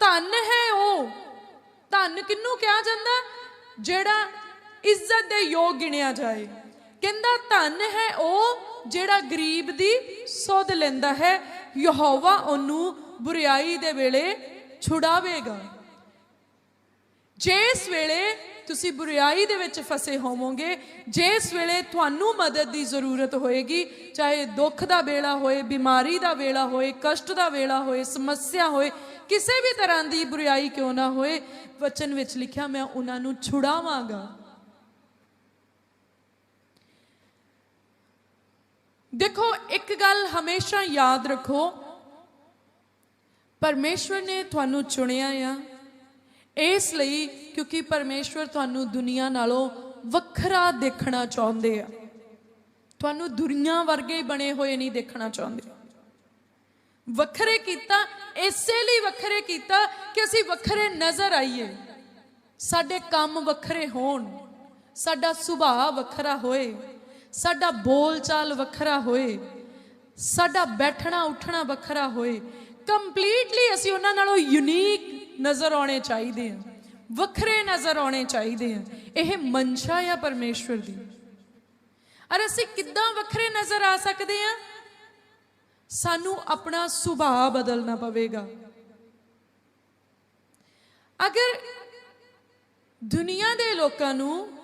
ਧਨ ਹੈ ਉਹ। ਧਨ ਕਿੰਨੂੰ ਕਿਹਾ ਜਾਂਦਾ? ਜਿਹੜਾ ਇੱਜ਼ਤ ਦੇ ਯੋਗ ਗਿਣਿਆ ਜਾਏ। ਕਹਿੰਦਾ ਧਨ ਹੈ ਉਹ ਜਿਹੜਾ ਗਰੀਬ ਦੀ ਸੁਧ ਲੈਂਦਾ ਹੈ। ਯਹੋਵਾ ਉਹਨੂੰ ਬੁਰੀਾਈ ਦੇ ਵੇਲੇ ਛੁਡਾਵੇਗਾ। ਜਿਸ ਵੇਲੇ ਤੁਸੀਂ ਬੁਰੀਾਈ ਦੇ ਵਿੱਚ ਫਸੇ ਹੋਵੋਗੇ, ਜਿਸ ਵੇਲੇ ਤੁਹਾਨੂੰ ਮਦਦ ਦੀ ਜ਼ਰੂਰਤ ਹੋਏਗੀ, ਚਾਹੇ ਦੁੱਖ ਦਾ ਵੇਲਾ ਹੋਏ, ਬਿਮਾਰੀ ਦਾ ਵੇਲਾ ਹੋਏ, ਕਸ਼ਟ ਦਾ ਵੇਲਾ ਹੋਏ, ਸਮੱਸਿਆ ਹੋਏ, ਕਿਸੇ ਵੀ ਤਰ੍ਹਾਂ ਦੀ ਬੁਰੀਾਈ ਕਿਉਂ ਨਾ ਹੋਏ, ਵਚਨ ਵਿੱਚ ਲਿਖਿਆ, ਮੈਂ ਉਹਨਾਂ ਨੂੰ ਛੁਡਾਵਾਂਗਾ। ਦੇਖੋ, ਇੱਕ ਗੱਲ ਹਮੇਸ਼ਾ ਯਾਦ ਰੱਖੋ, ਪਰਮੇਸ਼ਵਰ ਨੇ ਤੁਹਾਨੂੰ ਚੁਣਿਆ ਆ। ਇਸ ਲਈ ਕਿਉਂਕਿ ਪਰਮੇਸ਼ਵਰ ਤੁਹਾਨੂੰ ਦੁਨੀਆ ਨਾਲੋਂ ਵੱਖਰਾ ਦੇਖਣਾ ਚਾਹੁੰਦੇ ਆ। ਤੁਹਾਨੂੰ ਦੁਨੀਆ ਵਰਗੇ ਬਣੇ ਹੋਏ ਨਹੀਂ ਦੇਖਣਾ ਚਾਹੁੰਦੇ। ਵੱਖਰੇ ਕੀਤਾ, ਇਸੇ ਲਈ ਵੱਖਰੇ ਕੀਤਾ ਕਿ ਅਸੀਂ ਵੱਖਰੇ ਨਜ਼ਰ ਆਈਏ। ਸਾਡੇ ਕੰਮ ਵੱਖਰੇ ਹੋਣ, ਸਾਡਾ ਸੁਭਾਅ ਵੱਖਰਾ ਹੋਏ, ਸਾਡਾ ਬੋਲਚਾਲ ਵੱਖਰਾ ਹੋਏ, ਸਾਡਾ ਬੈਠਣਾ ਉੱਠਣਾ ਵੱਖਰਾ ਹੋਏ ਕੰਪਲੀਟਲੀ ਅਸੀਂ ਉਹਨਾਂ ਨਾਲੋਂ ਯੂਨੀਕ ਨਜ਼ਰ ਆਉਣੇ ਚਾਹੀਦੇ ਆ। ਵੱਖਰੇ ਨਜ਼ਰ ਆਉਣੇ ਚਾਹੀਦੇ ਆ। ਇਹ ਮਨਸ਼ਾ ਆ ਪਰਮੇਸ਼ਵਰ ਦੀ। ਅਰ ਅਸੀਂ ਕਿੱਦਾਂ ਵੱਖਰੇ ਨਜ਼ਰ ਆ ਸਕਦੇ ਆ? ਸਾਨੂੰ ਆਪਣਾ ਸੁਭਾਅ ਬਦਲਣਾ ਪਵੇਗਾ। ਅਗਰ ਦੁਨੀਆ ਦੇ ਲੋਕਾਂ ਨੂੰ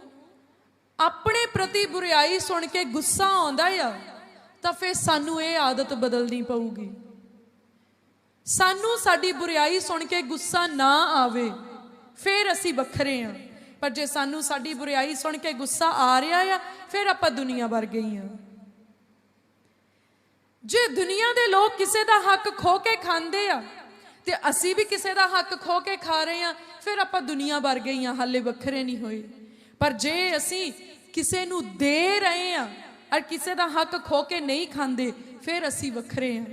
ਆਪਣੇ ਪ੍ਰਤੀ ਬੁਰੀਾਈ ਸੁਣ ਕੇ ਗੁੱਸਾ ਆਉਂਦਾ ਆ, ਤਾਂ ਫਿਰ ਸਾਨੂੰ ਇਹ ਆਦਤ ਬਦਲਣੀ ਪਊਗੀ। ਸਾਨੂੰ ਸਾਡੀ ਬੁਰੀਾਈ ਸੁਣ ਕੇ ਗੁੱਸਾ ਨਾ ਆਵੇ, ਫਿਰ ਅਸੀਂ ਵੱਖਰੇ ਆ। ਪਰ ਜੇ ਸਾਨੂੰ ਸਾਡੀ ਬੁਰੀਾਈ ਸੁਣ ਕੇ ਗੁੱਸਾ ਆ ਰਿਹਾ ਆ, ਫਿਰ ਆਪਾਂ ਦੁਨੀਆ ਵਰ ਗਈ ਆ। ਜੇ ਦੁਨੀਆ ਦੇ ਲੋਕ ਕਿਸੇ ਦਾ ਹੱਕ ਖੋ ਕੇ ਖਾਂਦੇ ਆ, ਤੇ ਅਸੀਂ ਵੀ ਕਿਸੇ ਦਾ ਹੱਕ ਖੋ ਕੇ ਖਾ ਰਹੇ ਆ, ਫਿਰ ਆਪਾਂ ਦੁਨੀਆ ਵਰ ਗਈ ਆ, ਹਾਲੇ ਵੱਖਰੇ ਨਹੀਂ ਹੋਏ। ਪਰ ਜੇ ਅਸੀਂ ਕਿਸੇ ਨੂੰ ਦੇ ਰਹੇ ਆ, ਔਰ ਕਿਸੇ ਦਾ ਹੱਕ ਖੋ ਕੇ ਨਹੀਂ ਖਾਂਦੇ, ਫਿਰ ਅਸੀਂ ਵੱਖਰੇ ਆ।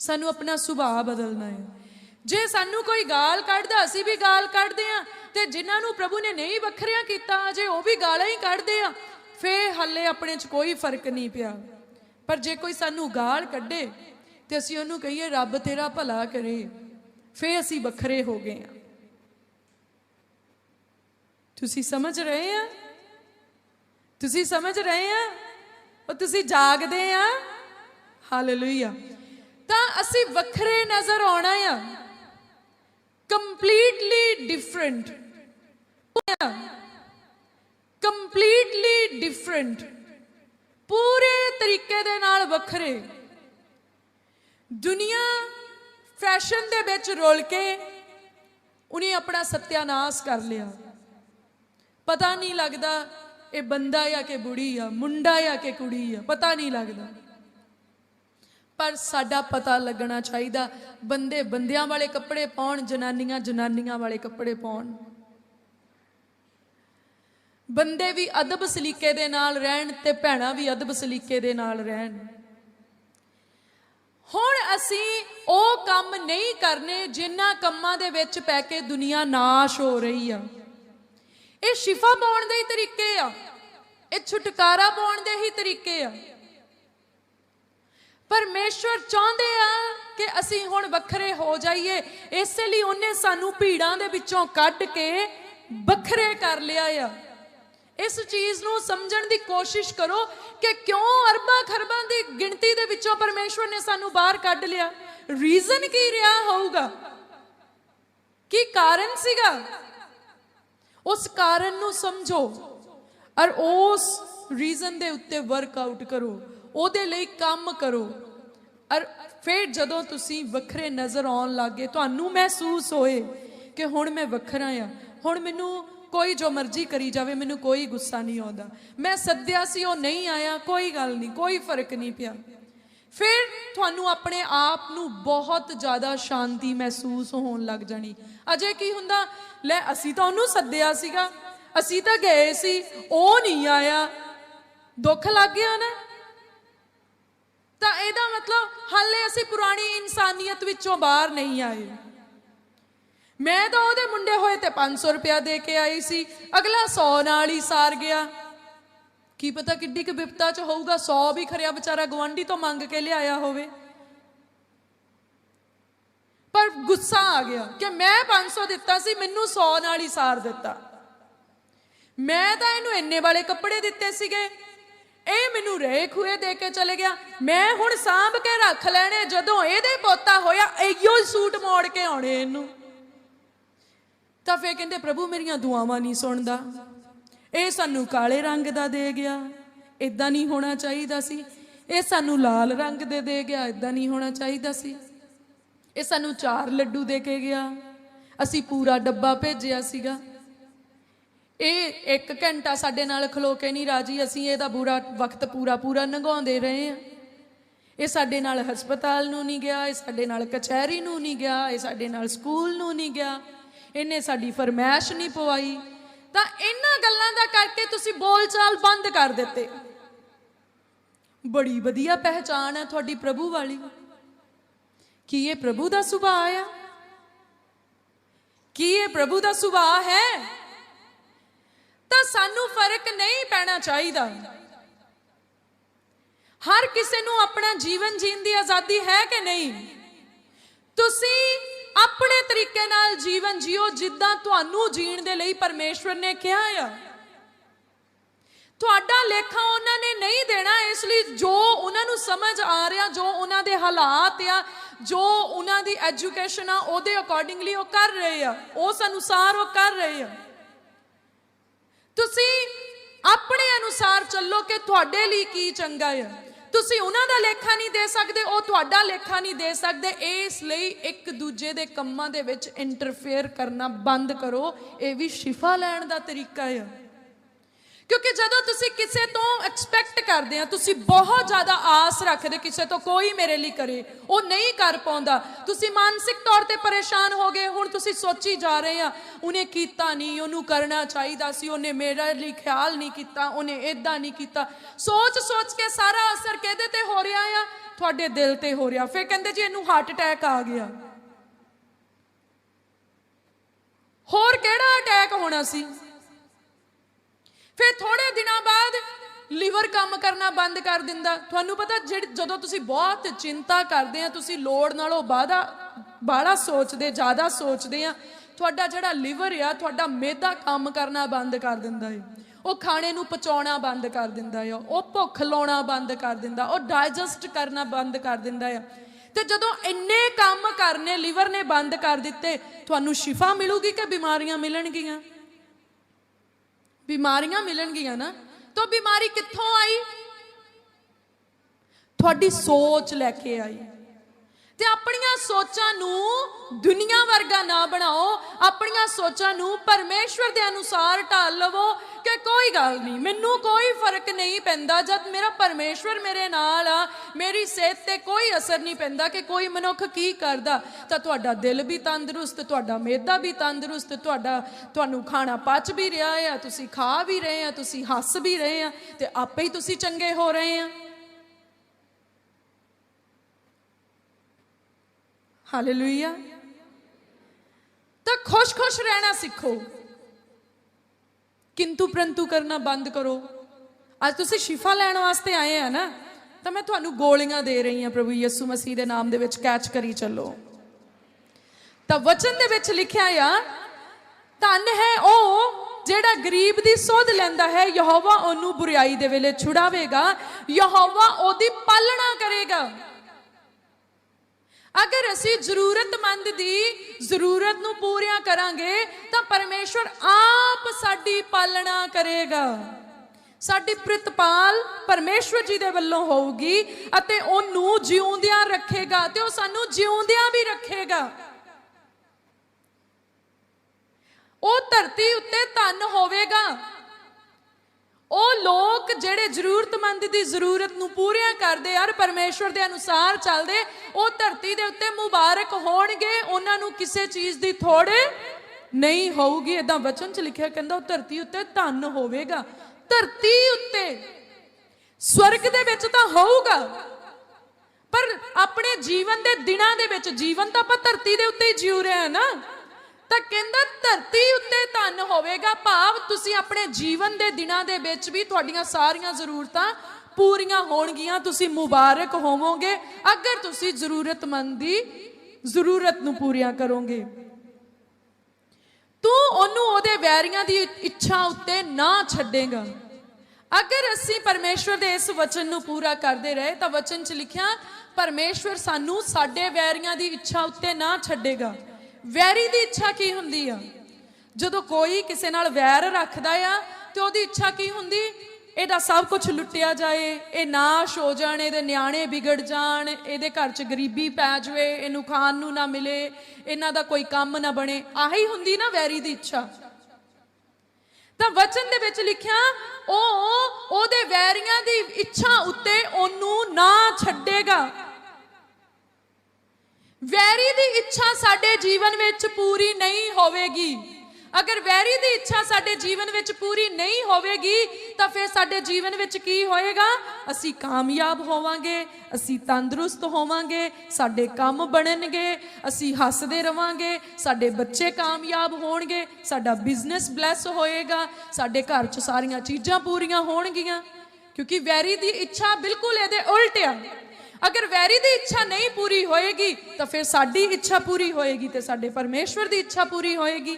ਸਾਨੂੰ ਆਪਣਾ ਸੁਭਾਅ ਬਦਲਣਾ ਹੈ। ਜੇ ਸਾਨੂੰ ਕੋਈ ਗਾਲ ਕੱਢਦਾ, ਅਸੀਂ ਵੀ ਗਾਲ ਕੱਢਦੇ ਆ ਤੇ ਜਿਨ੍ਹਾਂ ਨੂੰ ਪ੍ਰਭੂ ਨੇ ਨਹੀਂ ਵੱਖਰਿਆ ਕੀਤਾ ਜੇ ਉਹ ਵੀ ਗਾਲਾਂ ਹੀ ਕੱਢਦੇ ਆ। ਫੇ ਹੱਲੇ ਆਪਣੇ 'ਚ ਕੋਈ ਫ਼ਰਕ ਨਹੀਂ ਪਿਆ। ਪਰ ਜੇ ਕੋਈ ਸਾਨੂੰ ਗਾਲ ਕੱਢੇ, ਤੇ ਅਸੀਂ ਉਹਨੂੰ ਕਹੀਏ, ਰੱਬ ਤੇਰਾ ਭਲਾ ਕਰੇ। ਫੇ ਅਸੀਂ ਵੱਖਰੇ ਹੋ ਗਏ ਆ ਤੁਸੀਂ ਸਮਝ ਰਹੇ ਆ? ਤੁਸੀਂ ਸਮਝ ਰਹੇ ਆ? ਉਹ ਤੁਸੀਂ ਜਾਗਦੇ ਆ? ਹਾਲੇਲੂਇਆ। ਤਾਂ ਅਸੀਂ ਵੱਖਰੇ ਨਜ਼ਰ ਆਉਣਾ ਆ। ਕੰਪਲੀਟਲੀ ਡਿਫਰੈਂਟ ਕੰਪਲੀਟਲੀ ਡਿਫਰੈਂਟ ਪੂਰੇ ਤਰੀਕੇ ਦੇ ਨਾਲ ਵੱਖਰੇ। ਦੁਨੀਆ ਫੈਸ਼ਨ ਦੇ ਵਿੱਚ ਰੁਲ ਕੇ ਉਹਨੇ ਆਪਣਾ ਸਤਿਆਨਾਸ਼ ਕਰ ਲਿਆ। ਪਤਾ ਨਹੀਂ ਲੱਗਦਾ ਇਹ ਬੰਦਾ ਆ ਕਿ ਬੁੜੀ ਆ, ਮੁੰਡਾ ਆ ਕਿ ਕੁੜੀ ਆ, ਪਤਾ ਨਹੀਂ ਲੱਗਦਾ। ਪਰ ਸਾਡਾ ਪਤਾ ਲੱਗਣਾ ਚਾਹੀਦਾ, ਬੰਦੇ ਬੰਦਿਆਂ ਵਾਲੇ ਕੱਪੜੇ ਪਾਉਣ, ਜਨਾਨੀਆਂ ਜਨਾਨੀਆਂ ਵਾਲੇ ਕੱਪੜੇ ਪਾਉਣ। ਬੰਦੇ ਵੀ ਅਦਬ ਸਲੀਕੇ ਦੇ ਨਾਲ ਰਹਿਣ ਤੇ ਭੈਣਾਂ ਵੀ ਅਦਬ ਸਲੀਕੇ ਦੇ ਨਾਲ ਰਹਿਣ। ਹੁਣ ਅਸੀਂ ਉਹ ਕੰਮ ਨਹੀਂ ਕਰਨੇ ਜਿਨ੍ਹਾਂ ਕੰਮਾਂ ਦੇ ਵਿੱਚ ਪੈ ਕੇ ਦੁਨੀਆ ਨਾਸ਼ ਹੋ ਰਹੀ ਆ। ਇਹ ਸ਼ਿਫਾ ਪਾਉਣ ਦੇ ਹੀ ਤਰੀਕੇ ਆ। ਇਹ ਛੁਟਕਾਰਾ ਪਾਉਣ ਦੇ ਹੀ ਤਰੀਕੇ ਆ। ਪਰਮੇਸ਼ਵਰ ਚਾਹੁੰਦੇ ਆ ਕਿ ਅਸੀਂ ਹੁਣ ਵੱਖਰੇ ਹੋ ਜਾਈਏ, ਇਸੇ ਲਈ ਉਹਨੇ ਸਾਨੂੰ ਭੀੜਾਂ ਦੇ ਵਿੱਚੋਂ ਕੱਢ ਕੇ ਵੱਖਰੇ ਕਰ ਲਿਆ ਆ। ਇਸ ਚੀਜ਼ ਨੂੰ ਸਮਝਣ ਦੀ ਕੋਸ਼ਿਸ਼ ਕਰੋ ਕਿ ਕਿਉਂ ਅਰਬਾਂ ਖਰਬਾਂ ਦੀ ਗਿਣਤੀ ਦੇ ਵਿੱਚੋਂ ਪਰਮੇਸ਼ਵਰ ਨੇ ਸਾਨੂੰ ਬਾਹਰ ਕੱਢ ਲਿਆ। ਰੀਜ਼ਨ ਕੀ ਰਿਹਾ ਹੋਊਗਾ? ਕੀ ਕਾਰਨ ਸੀਗਾ? ਉਸ ਕਾਰਨ ਨੂੰ ਸਮਝੋ ਔਰ ਉਸ ਰੀਜ਼ਨ ਦੇ ਉੱਤੇ ਵਰਕ ਆਊਟ ਕਰੋ। ਉਹਦੇ ਲਈ ਕੰਮ ਕਰੋ। ਔਰ ਫਿਰ ਜਦੋਂ ਤੁਸੀਂ ਵੱਖਰੇ ਨਜ਼ਰ ਆਉਣ ਲੱਗੇ, ਤੁਹਾਨੂੰ ਮਹਿਸੂਸ ਹੋਏ ਕਿ ਹੁਣ ਮੈਂ ਵੱਖਰਾ ਆ, ਹੁਣ ਮੈਨੂੰ ਕੋਈ ਜੋ ਮਰਜ਼ੀ ਕਰੀ ਜਾਵੇ, ਮੈਨੂੰ ਕੋਈ ਗੁੱਸਾ ਨਹੀਂ ਆਉਂਦਾ। ਮੈਂ ਸੱਦਿਆ ਸੀ, ਉਹ ਨਹੀਂ ਆਇਆ, ਕੋਈ ਗੱਲ ਨਹੀਂ, ਕੋਈ ਫ਼ਰਕ ਨਹੀਂ ਪਿਆ। ਫਿਰ ਤੁਹਾਨੂੰ ਆਪਣੇ ਆਪ ਨੂੰ ਬਹੁਤ ਜ਼ਿਆਦਾ ਸ਼ਾਂਤੀ ਮਹਿਸੂਸ ਹੋਣ ਲੱਗ ਜਾਣੀ। ਅਜੇ ਕੀ ਹੁੰਦਾ, ਲੈ ਅਸੀਂ ਤਾਂ ਉਹਨੂੰ ਸੱਦਿਆ ਸੀਗਾ, ਅਸੀਂ ਤਾਂ ਗਏ ਸੀ, ਉਹ ਨਹੀਂ ਆਇਆ। ਦੁੱਖ ਲੱਗ ਗਿਆ ਨਾ? ਤਾਂ ਇਹਦਾ ਮਤਲਬ ਹਾਲੇ ਅਸੀਂ ਪੁਰਾਣੀ ਇਨਸਾਨੀਅਤ ਵਿੱਚੋਂ ਬਾਹਰ ਨਹੀਂ ਆਏ। ਮੈਂ ਤਾਂ ਉਹਦੇ ਮੁੰਡੇ ਹੋਏ ਤੇ 500 ਰੁਪਇਆ ਦੇ ਕੇ ਆਈ ਸੀ। ਅਗਲਾ 100 ਨਾਲ ਹੀ ਸਾਰ ਗਿਆ। ਕੀ ਪਤਾ ਕਿੱਡੀ ਕੁ ਵਿਪਤਾ ਚ ਹੋਊਗਾ 100 ਵੀ ਖਰਿਆ ਵਿਚਾਰਾ ਗਵਾਂਢੀ ਤੋਂ ਮੰਗ ਕੇ ਲਿਆਇਆ ਹੋਵੇ। ਪਰ ਗੁੱਸਾ ਆ ਗਿਆ ਕਿ ਮੈਂ 500 ਦਿੱਤਾ ਸੀ, ਮੈਨੂੰ 100 ਨਾਲ ਹੀ ਸਾਰ ਦਿੱਤਾ। ਮੈਂ ਤਾਂ ਇਹਨੂੰ ਇੰਨੇ ਵਾਲੇ ਕੱਪੜੇ ਦਿੱਤੇ ਸੀਗੇ ਇਹ ਮੈਨੂੰ ਰੇ ਖੂਏ ਦੇ ਕੇ ਚਲੇ ਗਿਆ। ਮੈਂ ਹੁਣ ਸਾਂਭ ਕੇ ਰੱਖ ਲੈਣੇ, ਜਦੋਂ ਇਹਦੇ ਪੋਤਾ ਹੋਇਆ ਇਹੋ ਸੂਟ ਮੋੜ ਕੇ ਆਉਣੇ ਇਹਨੂੰ। ਤਾਂ ਫੇਰ ਕਹਿੰਦੇ, ਪ੍ਰਭੂ, ਮੇਰੀਆਂ ਦੁਆਵਾਂ ਨਹੀਂ ਸੁਣਦਾ। ਇਹ ਸਾਨੂੰ ਕਾਲੇ ਰੰਗ ਦਾ ਦੇ ਗਿਆ। ਇਦਾਂ ਨਹੀਂ ਹੋਣਾ ਚਾਹੀਦਾ ਸੀ। ਇਹ ਸਾਨੂੰ ਲਾਲ ਰੰਗ ਦੇ ਦੇ ਗਿਆ। ਇਦਾਂ ਨਹੀਂ ਹੋਣਾ ਚਾਹੀਦਾ ਸੀ। ਇਹ ਸਾਨੂੰ ਚਾਰ ਲੱਡੂ ਦੇ ਕੇ ਗਿਆ। ਅਸੀਂ ਪੂਰਾ ਡੱਬਾ ਭੇਜਿਆ ਸੀਗਾ। ਇਹ ਇੱਕ ਘੰਟਾ ਸਾਡੇ ਨਾਲ ਖਲੋ ਕੇ ਨਹੀਂ ਰਾਜੀ, ਅਸੀਂ ਇਹਦਾ ਬੁਰਾ ਵਕਤ ਪੂਰਾ ਪੂਰਾ ਲੰਘਾਉਂਦੇ ਰਹੇ ਆ ਇਹ ਸਾਡੇ ਨਾਲ ਹਸਪਤਾਲ ਨੂੰ ਨਹੀਂ ਗਿਆ, ਇਹ ਸਾਡੇ ਨਾਲ ਕਚਹਿਰੀ ਨੂੰ ਨਹੀਂ ਗਿਆ, ਇਹ ਸਾਡੇ ਨਾਲ ਸਕੂਲ ਨੂੰ ਨਹੀਂ ਗਿਆ, ਇਹਨੇ ਸਾਡੀ ਫਰਮਾਇਸ਼ ਨਹੀਂ ਪਵਾਈ। ਤਾਂ ਇਹਨਾਂ ਗੱਲਾਂ ਦਾ ਕਰਕੇ ਤੁਸੀਂ ਬੋਲਚਾਲ ਬੰਦ ਕਰ ਦਿੱਤੇ। ਬੜੀ ਵਧੀਆ ਪਹਿਚਾਨ ਹੈ ਤੁਹਾਡੀ ਪ੍ਰਭੂ ਵਾਲੀ। ਕੀ ਇਹ ਪ੍ਰਭੂ ਦਾ ਸੁਭਾਅ ਆ? ਕੀ ਇਹ ਪ੍ਰਭੂ ਦਾ ਸੁਭਾਅ ਹੈ? ਤਾਂ ਸਾਨੂੰ ਫ਼ਰਕ ਨਹੀਂ ਪੈਣਾ ਚਾਹੀਦਾ। ਹਰ ਕਿਸੇ ਨੂੰ ਆਪਣਾ ਜੀਵਨ ਜੀਣ ਦੀ ਆਜ਼ਾਦੀ ਹੈ ਕਿ ਨਹੀਂ? ਤੁਸੀਂ ਆਪਣੇ ਤਰੀਕੇ ਨਾਲ ਜੀਵਨ ਜਿਓ ਜਿੱਦਾਂ ਤੁਹਾਨੂੰ ਜੀਣ ਦੇ ਲਈ ਪਰਮੇਸ਼ਵਰ ਨੇ ਕਿਹਾ ਆ। ਤੁਹਾਡਾ ਲੇਖਾ ਉਹਨਾਂ ਨੇ ਨਹੀਂ ਦੇਣਾ, ਇਸ ਲਈ ਜੋ ਉਹਨਾਂ ਨੂੰ ਸਮਝ ਆ ਰਿਹਾ, ਜੋ ਉਹਨਾਂ ਦੇ ਹਾਲਾਤ ਆ, ਜੋ ਉਹਨਾਂ ਦੀ ਐਜੂਕੇਸ਼ਨ ਆ, ਉਹਦੇ ਅਕੋਰਡਿੰਗਲੀ ਉਹ ਕਰ ਰਹੇ ਆ। ਉਸ ਅਨੁਸਾਰ ਉਹ ਕਰ ਰਹੇ ਆ। ਤੁਸੀਂ ਆਪਣੇ ਅਨੁਸਾਰ ਚੱਲੋ ਕਿ ਤੁਹਾਡੇ ਲਈ ਕੀ ਚੰਗਾ ਹੈ ਤੁਸੀਂ ਉਹਨਾਂ ਦਾ ਲੇਖਾ ਨਹੀਂ ਦੇ ਸਕਦੇ, ਉਹ ਤੁਹਾਡਾ ਲੇਖਾ ਨਹੀਂ ਦੇ ਸਕਦੇ। ਇਸ ਲਈ ਇੱਕ ਦੂਜੇ ਦੇ ਕੰਮਾਂ ਦੇ ਵਿੱਚ ਇੰਟਰਫੇਅਰ ਕਰਨਾ ਬੰਦ ਕਰੋ। ਇਹ ਵੀ ਸ਼ਿਫਾ ਲੈਣ ਦਾ ਤਰੀਕਾ ਹੈ ਕਿਉਂਕਿ ਜਦੋਂ ਤੁਸੀਂ ਕਿਸੇ ਤੋਂ ਐਕਸਪੈਕਟ ਕਰਦੇ ਆ, ਤੁਸੀਂ ਬਹੁਤ ਜ਼ਿਆਦਾ ਆਸ ਰੱਖਦੇ ਕਿਸੇ ਤੋਂ ਕੋਈ ਮੇਰੇ ਲਈ ਕਰੇ, ਉਹ ਨਹੀਂ ਕਰ ਪਾਉਂਦਾ। ਤੁਸੀਂ ਮਾਨਸਿਕ ਤੌਰ ਤੇ ਪਰੇਸ਼ਾਨ ਹੋ ਗਏ, ਹੁਣ ਤੁਸੀਂ ਸੋਚੀ ਜਾ ਰਹੇ ਆ, ਉਹਨੇ ਕੀਤਾ ਨਹੀਂ, ਉਹਨੂੰ ਕਰਨਾ ਚਾਹੀਦਾ ਸੀ, ਉਹਨੇ ਮੇਰੇ ਲਈ ਖਿਆਲ ਨਹੀਂ ਕੀਤਾ, ਉਹਨੇ ਇਦਾਂ ਨਹੀਂ ਕੀਤਾ। ਸੋਚ ਸੋਚ ਕੇ ਸਾਰਾ ਅਸਰ ਕਿਹਦੇ ਤੇ ਹੋ ਰਿਹਾ ਆ? ਤੁਹਾਡੇ ਦਿਲ ਤੇ ਹੋ ਰਿਹਾ। ਫਿਰ ਕਹਿੰਦੇ ਜੀ, ਇਹਨੂੰ ਹਾਰਟ ਅਟੈਕ ਆ ਗਿਆ। ਹੋਰ ਕਿਹੜਾ ਅਟੈਕ ਹੋਣਾ ਸੀ? ਫਿਰ ਥੋੜੇ ਦਿਨਾਂ ਬਾਅਦ ਲੀਵਰ ਕੰਮ ਕਰਨਾ ਬੰਦ ਕਰ ਦਿੰਦਾ। ਤੁਹਾਨੂੰ ਪਤਾ ਜਿਹੜੀ ਜਦੋਂ ਤੁਸੀਂ ਬਹੁਤ ਚਿੰਤਾ ਕਰਦੇ ਆ, ਤੁਸੀਂ ਲੋੜ ਨਾਲੋਂ ਬਾਦਾ ਬਾਹਲਾ ਸੋਚਦੇ, ਜ਼ਿਆਦਾ ਸੋਚਦੇ ਆ, ਤੁਹਾਡਾ ਜਿਹੜਾ ਲੀਵਰ ਆ, ਤੁਹਾਡਾ ਮੇਦਾ ਕੰਮ ਕਰਨਾ ਬੰਦ ਕਰ ਦਿੰਦਾ ਹੈ ਉਹ ਖਾਣੇ ਨੂੰ ਪਚਾਉਣਾ ਬੰਦ ਕਰ ਦਿੰਦਾ ਆ ਉਹ ਭੁੱਖ ਲਾਉਣਾ ਬੰਦ ਕਰ ਦਿੰਦਾ। ਉਹ ਡਾਈਜੈਸਟ ਕਰਨਾ ਬੰਦ ਕਰ ਦਿੰਦਾ ਆ ਤੇ ਜਦੋਂ ਇੰਨੇ ਕੰਮ ਕਰਨੇ, ਲੀਵਰ ਨੇ ਬੰਦ ਕਰ ਦਿੱਤੇ, ਤੁਹਾਨੂੰ ਸ਼ਿਫਾ ਮਿਲੂਗੀ ਕਿ ਬਿਮਾਰੀਆਂ ਮਿਲਣਗੀਆਂ? ਬਿਮਾਰੀਆਂ ਮਿਲਣਗੀਆਂ ਨਾ ਤਾਂ ਬਿਮਾਰੀ ਕਿੱਥੋਂ ਆਈ? ਤੁਹਾਡੀ ਸੋਚ ਲੈ ਕੇ ਆਈ। ਤੇ ਆਪਣੀਆਂ ਸੋਚਾਂ ਨੂੰ ਦੁਨੀਆ ਵਰਗਾ ਨਾ ਬਣਾਓ, ਆਪਣੀਆਂ ਸੋਚਾਂ ਨੂੰ ਪਰਮੇਸ਼ਵਰ ਦੇ ਅਨੁਸਾਰ ਢਾਲ ਲਵੋ ਕਿ ਕੋਈ ਗੱਲ ਨਹੀਂ, ਮੈਨੂੰ ਕੋਈ ਫ਼ਰਕ ਨਹੀਂ ਪੈਂਦਾ ਜਦ ਮੇਰਾ ਪਰਮੇਸ਼ਵਰ ਮੇਰੇ ਨਾਲ ਆ, ਮੇਰੀ ਸਿਹਤ ਤੇ ਕੋਈ ਅਸਰ ਨਹੀਂ ਪੈਂਦਾ ਕਿ ਕੋਈ ਮਨੁੱਖ ਕੀ ਕਰਦਾ। ਤਾਂ ਤੁਹਾਡਾ ਦਿਲ ਵੀ ਤੰਦਰੁਸਤ, ਤੁਹਾਡਾ ਮੇਦਾ ਵੀ ਤੰਦਰੁਸਤ, ਤੁਹਾਡਾ, ਤੁਹਾਨੂੰ ਖਾਣਾ ਪਚ ਵੀ ਰਿਹਾ ਆ, ਤੁਸੀਂ ਖਾ ਵੀ ਰਹੇ ਆ, ਤੁਸੀਂ ਹੱਸ ਵੀ ਰਹੇ ਆ, ਤੇ ਆਪੇ ਹੀ ਤੁਸੀਂ ਚੰਗੇ ਹੋ ਰਹੇ ਆ। ਹਾਲੇਲੂਇਆ। ਤਾਂ ਖੁਸ਼-ਖੁਸ਼ ਰਹਿਣਾ ਸਿੱਖੋ। ਕਿੰਤੂ ਪ੍ਰੰਤੂ ਕਰਨਾ ਬੰਦ ਕਰੋ। ਅੱਜ ਤੁਸੀਂ ਸ਼ਿਫਾ ਲੈਣ ਵਾਸਤੇ ਆਏ ਆ ਨਾ, ਤਾਂ ਮੈਂ ਤੁਹਾਨੂੰ ਗੋਲੀਆਂ ਦੇ ਰਹੀ ਹਾਂ ਪ੍ਰਭੂ ਯਿਸੂ ਮਸੀਹ ਦੇ ਨਾਮ ਦੇ ਵਿੱਚ, ਕੈਚ ਕਰੀ ਚੱਲੋ। ਤਾਂ ਵਚਨ ਦੇ ਵਿੱਚ ਲਿਖਿਆ ਆ, ਧੰਨ ਹੈ ਉਹ ਜਿਹੜਾ ਗਰੀਬ ਦੀ ਸੋਧ ਲੈਂਦਾ ਹੈ, ਯਹੋਵਾ ਉਹਨੂੰ ਬੁਰੀਾਈ ਦੇ ਵੇਲੇ ਛੁਡਾਵੇਗਾ, ਯਹੋਵਾ ਉਹਦੀ ਪਾਲਣਾ ਕਰੇਗਾ। ਅਗਰ ਅਸੀਂ ਜ਼ਰੂਰਤਮੰਦ ਦੀ ਜ਼ਰੂਰਤ ਨੂੰ ਪੂਰੀਆਂ ਕਰਾਂਗੇ, ਤਾਂ ਪਰਮੇਸ਼ਵਰ ਆਪ ਸਾਡੀ ਪਾਲਣਾ ਕਰੇਗਾ। ਸਾਡੀ ਪ੍ਰਤਪਾਲ ਪਰਮੇਸ਼ਵਰ ਜੀ ਦੇ ਵੱਲੋਂ ਹੋਊਗੀ ਅਤੇ ਉਹਨੂੰ ਜਿਉਂਦਿਆਂ ਰੱਖੇਗਾ ਤੇ ਉਹ ਸਾਨੂੰ ਜਿਉਂਦਿਆਂ ਵੀ ਰੱਖੇਗਾ। ਉਹ ਧਰਤੀ ਉੱਤੇ ਧਨ ਹੋਵੇਗਾ। ਉਹ ਲੋਕ ਜਿਹੜੇ ਜ਼ਰੂਰਤਮੰਦ ਦੀ ਜ਼ਰੂਰਤ ਨੂੰ ਪੂਰੀਆਂ ਕਰਦੇ ਯਾਰ ਪਰਮੇਸ਼ਵਰ ਦੇ ਅਨੁਸਾਰ ਚੱਲਦੇ, ਉਹ ਧਰਤੀ ਦੇ ਉੱਤੇ ਮੁਬਾਰਕ ਹੋਣਗੇ, ਉਹਨਾਂ ਨੂੰ ਕਿਸੇ ਚੀਜ਼ ਦੀ ਥੋੜ ਨਹੀਂ ਹੋਊਗੀ। ਇਦਾਂ ਵਚਨ 'ਚ ਲਿਖਿਆ ਕਹਿੰਦਾ, ਉਹ ਧਰਤੀ ਉੱਤੇ ਧਨ ਹੋਵੇਗਾ। ਧਰਤੀ ਉੱਤੇ ਸਵਰਗ ਦੇ ਵਿੱਚ ਤਾਂ ਹੋਊਗਾ, ਪਰ ਆਪਣੇ ਜੀਵਨ ਦੇ ਦਿਨਾਂ ਦੇ ਵਿੱਚ, ਜੀਵਨ ਤਾਂ ਆਪਾਂ ਧਰਤੀ ਦੇ ਉੱਤੇ ਹੀ ਜਿਉ ਰਹੇ ਆ ਨਾ। ਤਾਂ ਕਹਿੰਦਾ ਧਰਤੀ ਉੱਤੇ ਧਨ ਹੋਵੇਗਾ। ਭਾਵ ਤੁਸੀਂ ਆਪਣੇ ਜੀਵਨ ਦੇ ਦਿਨਾਂ ਦੇ ਵਿੱਚ ਵੀ ਤੁਹਾਡੀਆਂ ਸਾਰੀਆਂ ਜ਼ਰੂਰਤਾਂ ਪੂਰੀਆਂ ਹੋਣਗੀਆਂ। ਤੁਸੀਂ ਮੁਬਾਰਕ ਹੋਵੋਗੇ। ਅਗਰ ਤੁਸੀਂ ਜ਼ਰੂਰਤਮੰਦ ਦੀ ਜ਼ਰੂਰਤ ਨੂੰ ਪੂਰੀਆਂ ਕਰੋਗੇ। ਤੂੰ ਉਹਨੂੰ ਉਹਦੇ ਵੈਰੀਆਂ ਦੀ ਇੱਛਾ ਉੱਤੇ ਨਾ ਛੱਡੇਗਾ। ਅਗਰ ਅਸੀਂ ਪਰਮੇਸ਼ਵਰ ਦੇ ਇਸ ਵਚਨ ਨੂੰ ਪੂਰਾ ਕਰਦੇ ਰਹੇ, ਤਾਂ ਵਚਨ 'ਚ ਲਿਖਿਆ, ਪਰਮੇਸ਼ਵਰ ਸਾਨੂੰ ਸਾਡੇ ਵੈਰੀਆਂ ਦੀ ਇੱਛਾ ਉੱਤੇ ਨਾ ਛੱਡੇਗਾ। ਵੈਰੀ ਦੀ ਇੱਛਾ ਕੀ ਹੁੰਦੀ ਆ? ਜਦੋਂ ਕੋਈ ਕਿਸੇ ਨਾਲ ਵੈਰ ਰੱਖਦਾ ਆ, ਤੇ ਉਹਦੀ ਇੱਛਾ ਕੀ ਹੁੰਦੀ? ਇਹਦਾ ਸਭ ਕੁਝ ਲੁੱਟਿਆ ਜਾਏ, ਇਹ ਨਾਸ਼ ਹੋ ਜਾਣ, ਇਹਦੇ ਨਿਆਣੇ ਵਿਗੜ ਜਾਣ, ਇਹਦੇ ਘਰ 'ਚ ਗਰੀਬੀ ਪੈ ਜਾਵੇ, ਇਹਨੂੰ ਖਾਣ ਨੂੰ ਨਾ ਮਿਲੇ, ਇਹਨਾਂ ਦਾ ਕੋਈ ਕੰਮ ਨਾ ਬਣੇ। ਆਹੀ ਹੁੰਦੀ ਨਾ ਵੈਰੀ ਦੀ ਇੱਛਾ। ਤਾਂ ਵਚਨ ਦੇ ਵਿੱਚ ਲਿਖਿਆ, ਉਹ ਉਹਦੇ ਵੈਰੀਆਂ ਦੀ ਇੱਛਾ ਉੱਤੇ ਉਹਨੂੰ ਨਾ ਛੱਡੇਗਾ। ਵੈਰੀ ਦੀ ਇੱਛਾ ਸਾਡੇ ਜੀਵਨ ਵਿੱਚ ਪੂਰੀ ਨਹੀਂ ਹੋਵੇਗੀ। ਅਗਰ ਵੈਰੀ ਦੀ ਇੱਛਾ ਸਾਡੇ ਜੀਵਨ ਵਿੱਚ ਪੂਰੀ ਨਹੀਂ ਹੋਵੇਗੀ, ਤਾਂ ਫਿਰ ਸਾਡੇ ਜੀਵਨ ਵਿੱਚ ਕੀ ਹੋਏਗਾ? ਅਸੀਂ ਕਾਮਯਾਬ ਹੋਵਾਂਗੇ, ਅਸੀਂ ਤੰਦਰੁਸਤ ਹੋਵਾਂਗੇ, ਸਾਡੇ ਕੰਮ ਬਣਨਗੇ, ਅਸੀਂ ਹੱਸਦੇ ਰਵਾਂਗੇ, ਸਾਡੇ ਬੱਚੇ ਕਾਮਯਾਬ ਹੋਣਗੇ, ਸਾਡਾ ਬਿਜ਼ਨਸ ਬਲੈਸ ਹੋਏਗਾ, ਸਾਡੇ ਘਰ 'ਚ ਸਾਰੀਆਂ ਚੀਜ਼ਾਂ ਪੂਰੀਆਂ ਹੋਣਗੀਆਂ। ਕਿਉਂਕਿ ਵੈਰੀ ਦੀ ਇੱਛਾ ਬਿਲਕੁਲ ਇਹਦੇ ਉਲਟ ਆ। ਅਗਰ ਵੈਰੀ ਦੀ ਇੱਛਾ ਨਹੀਂ ਪੂਰੀ ਹੋਏਗੀ, ਤਾਂ ਫਿਰ ਸਾਡੀ ਇੱਛਾ ਪੂਰੀ ਹੋਏਗੀ ਤੇ ਸਾਡੇ ਪਰਮੇਸ਼ਵਰ ਦੀ ਇੱਛਾ ਪੂਰੀ ਹੋਏਗੀ।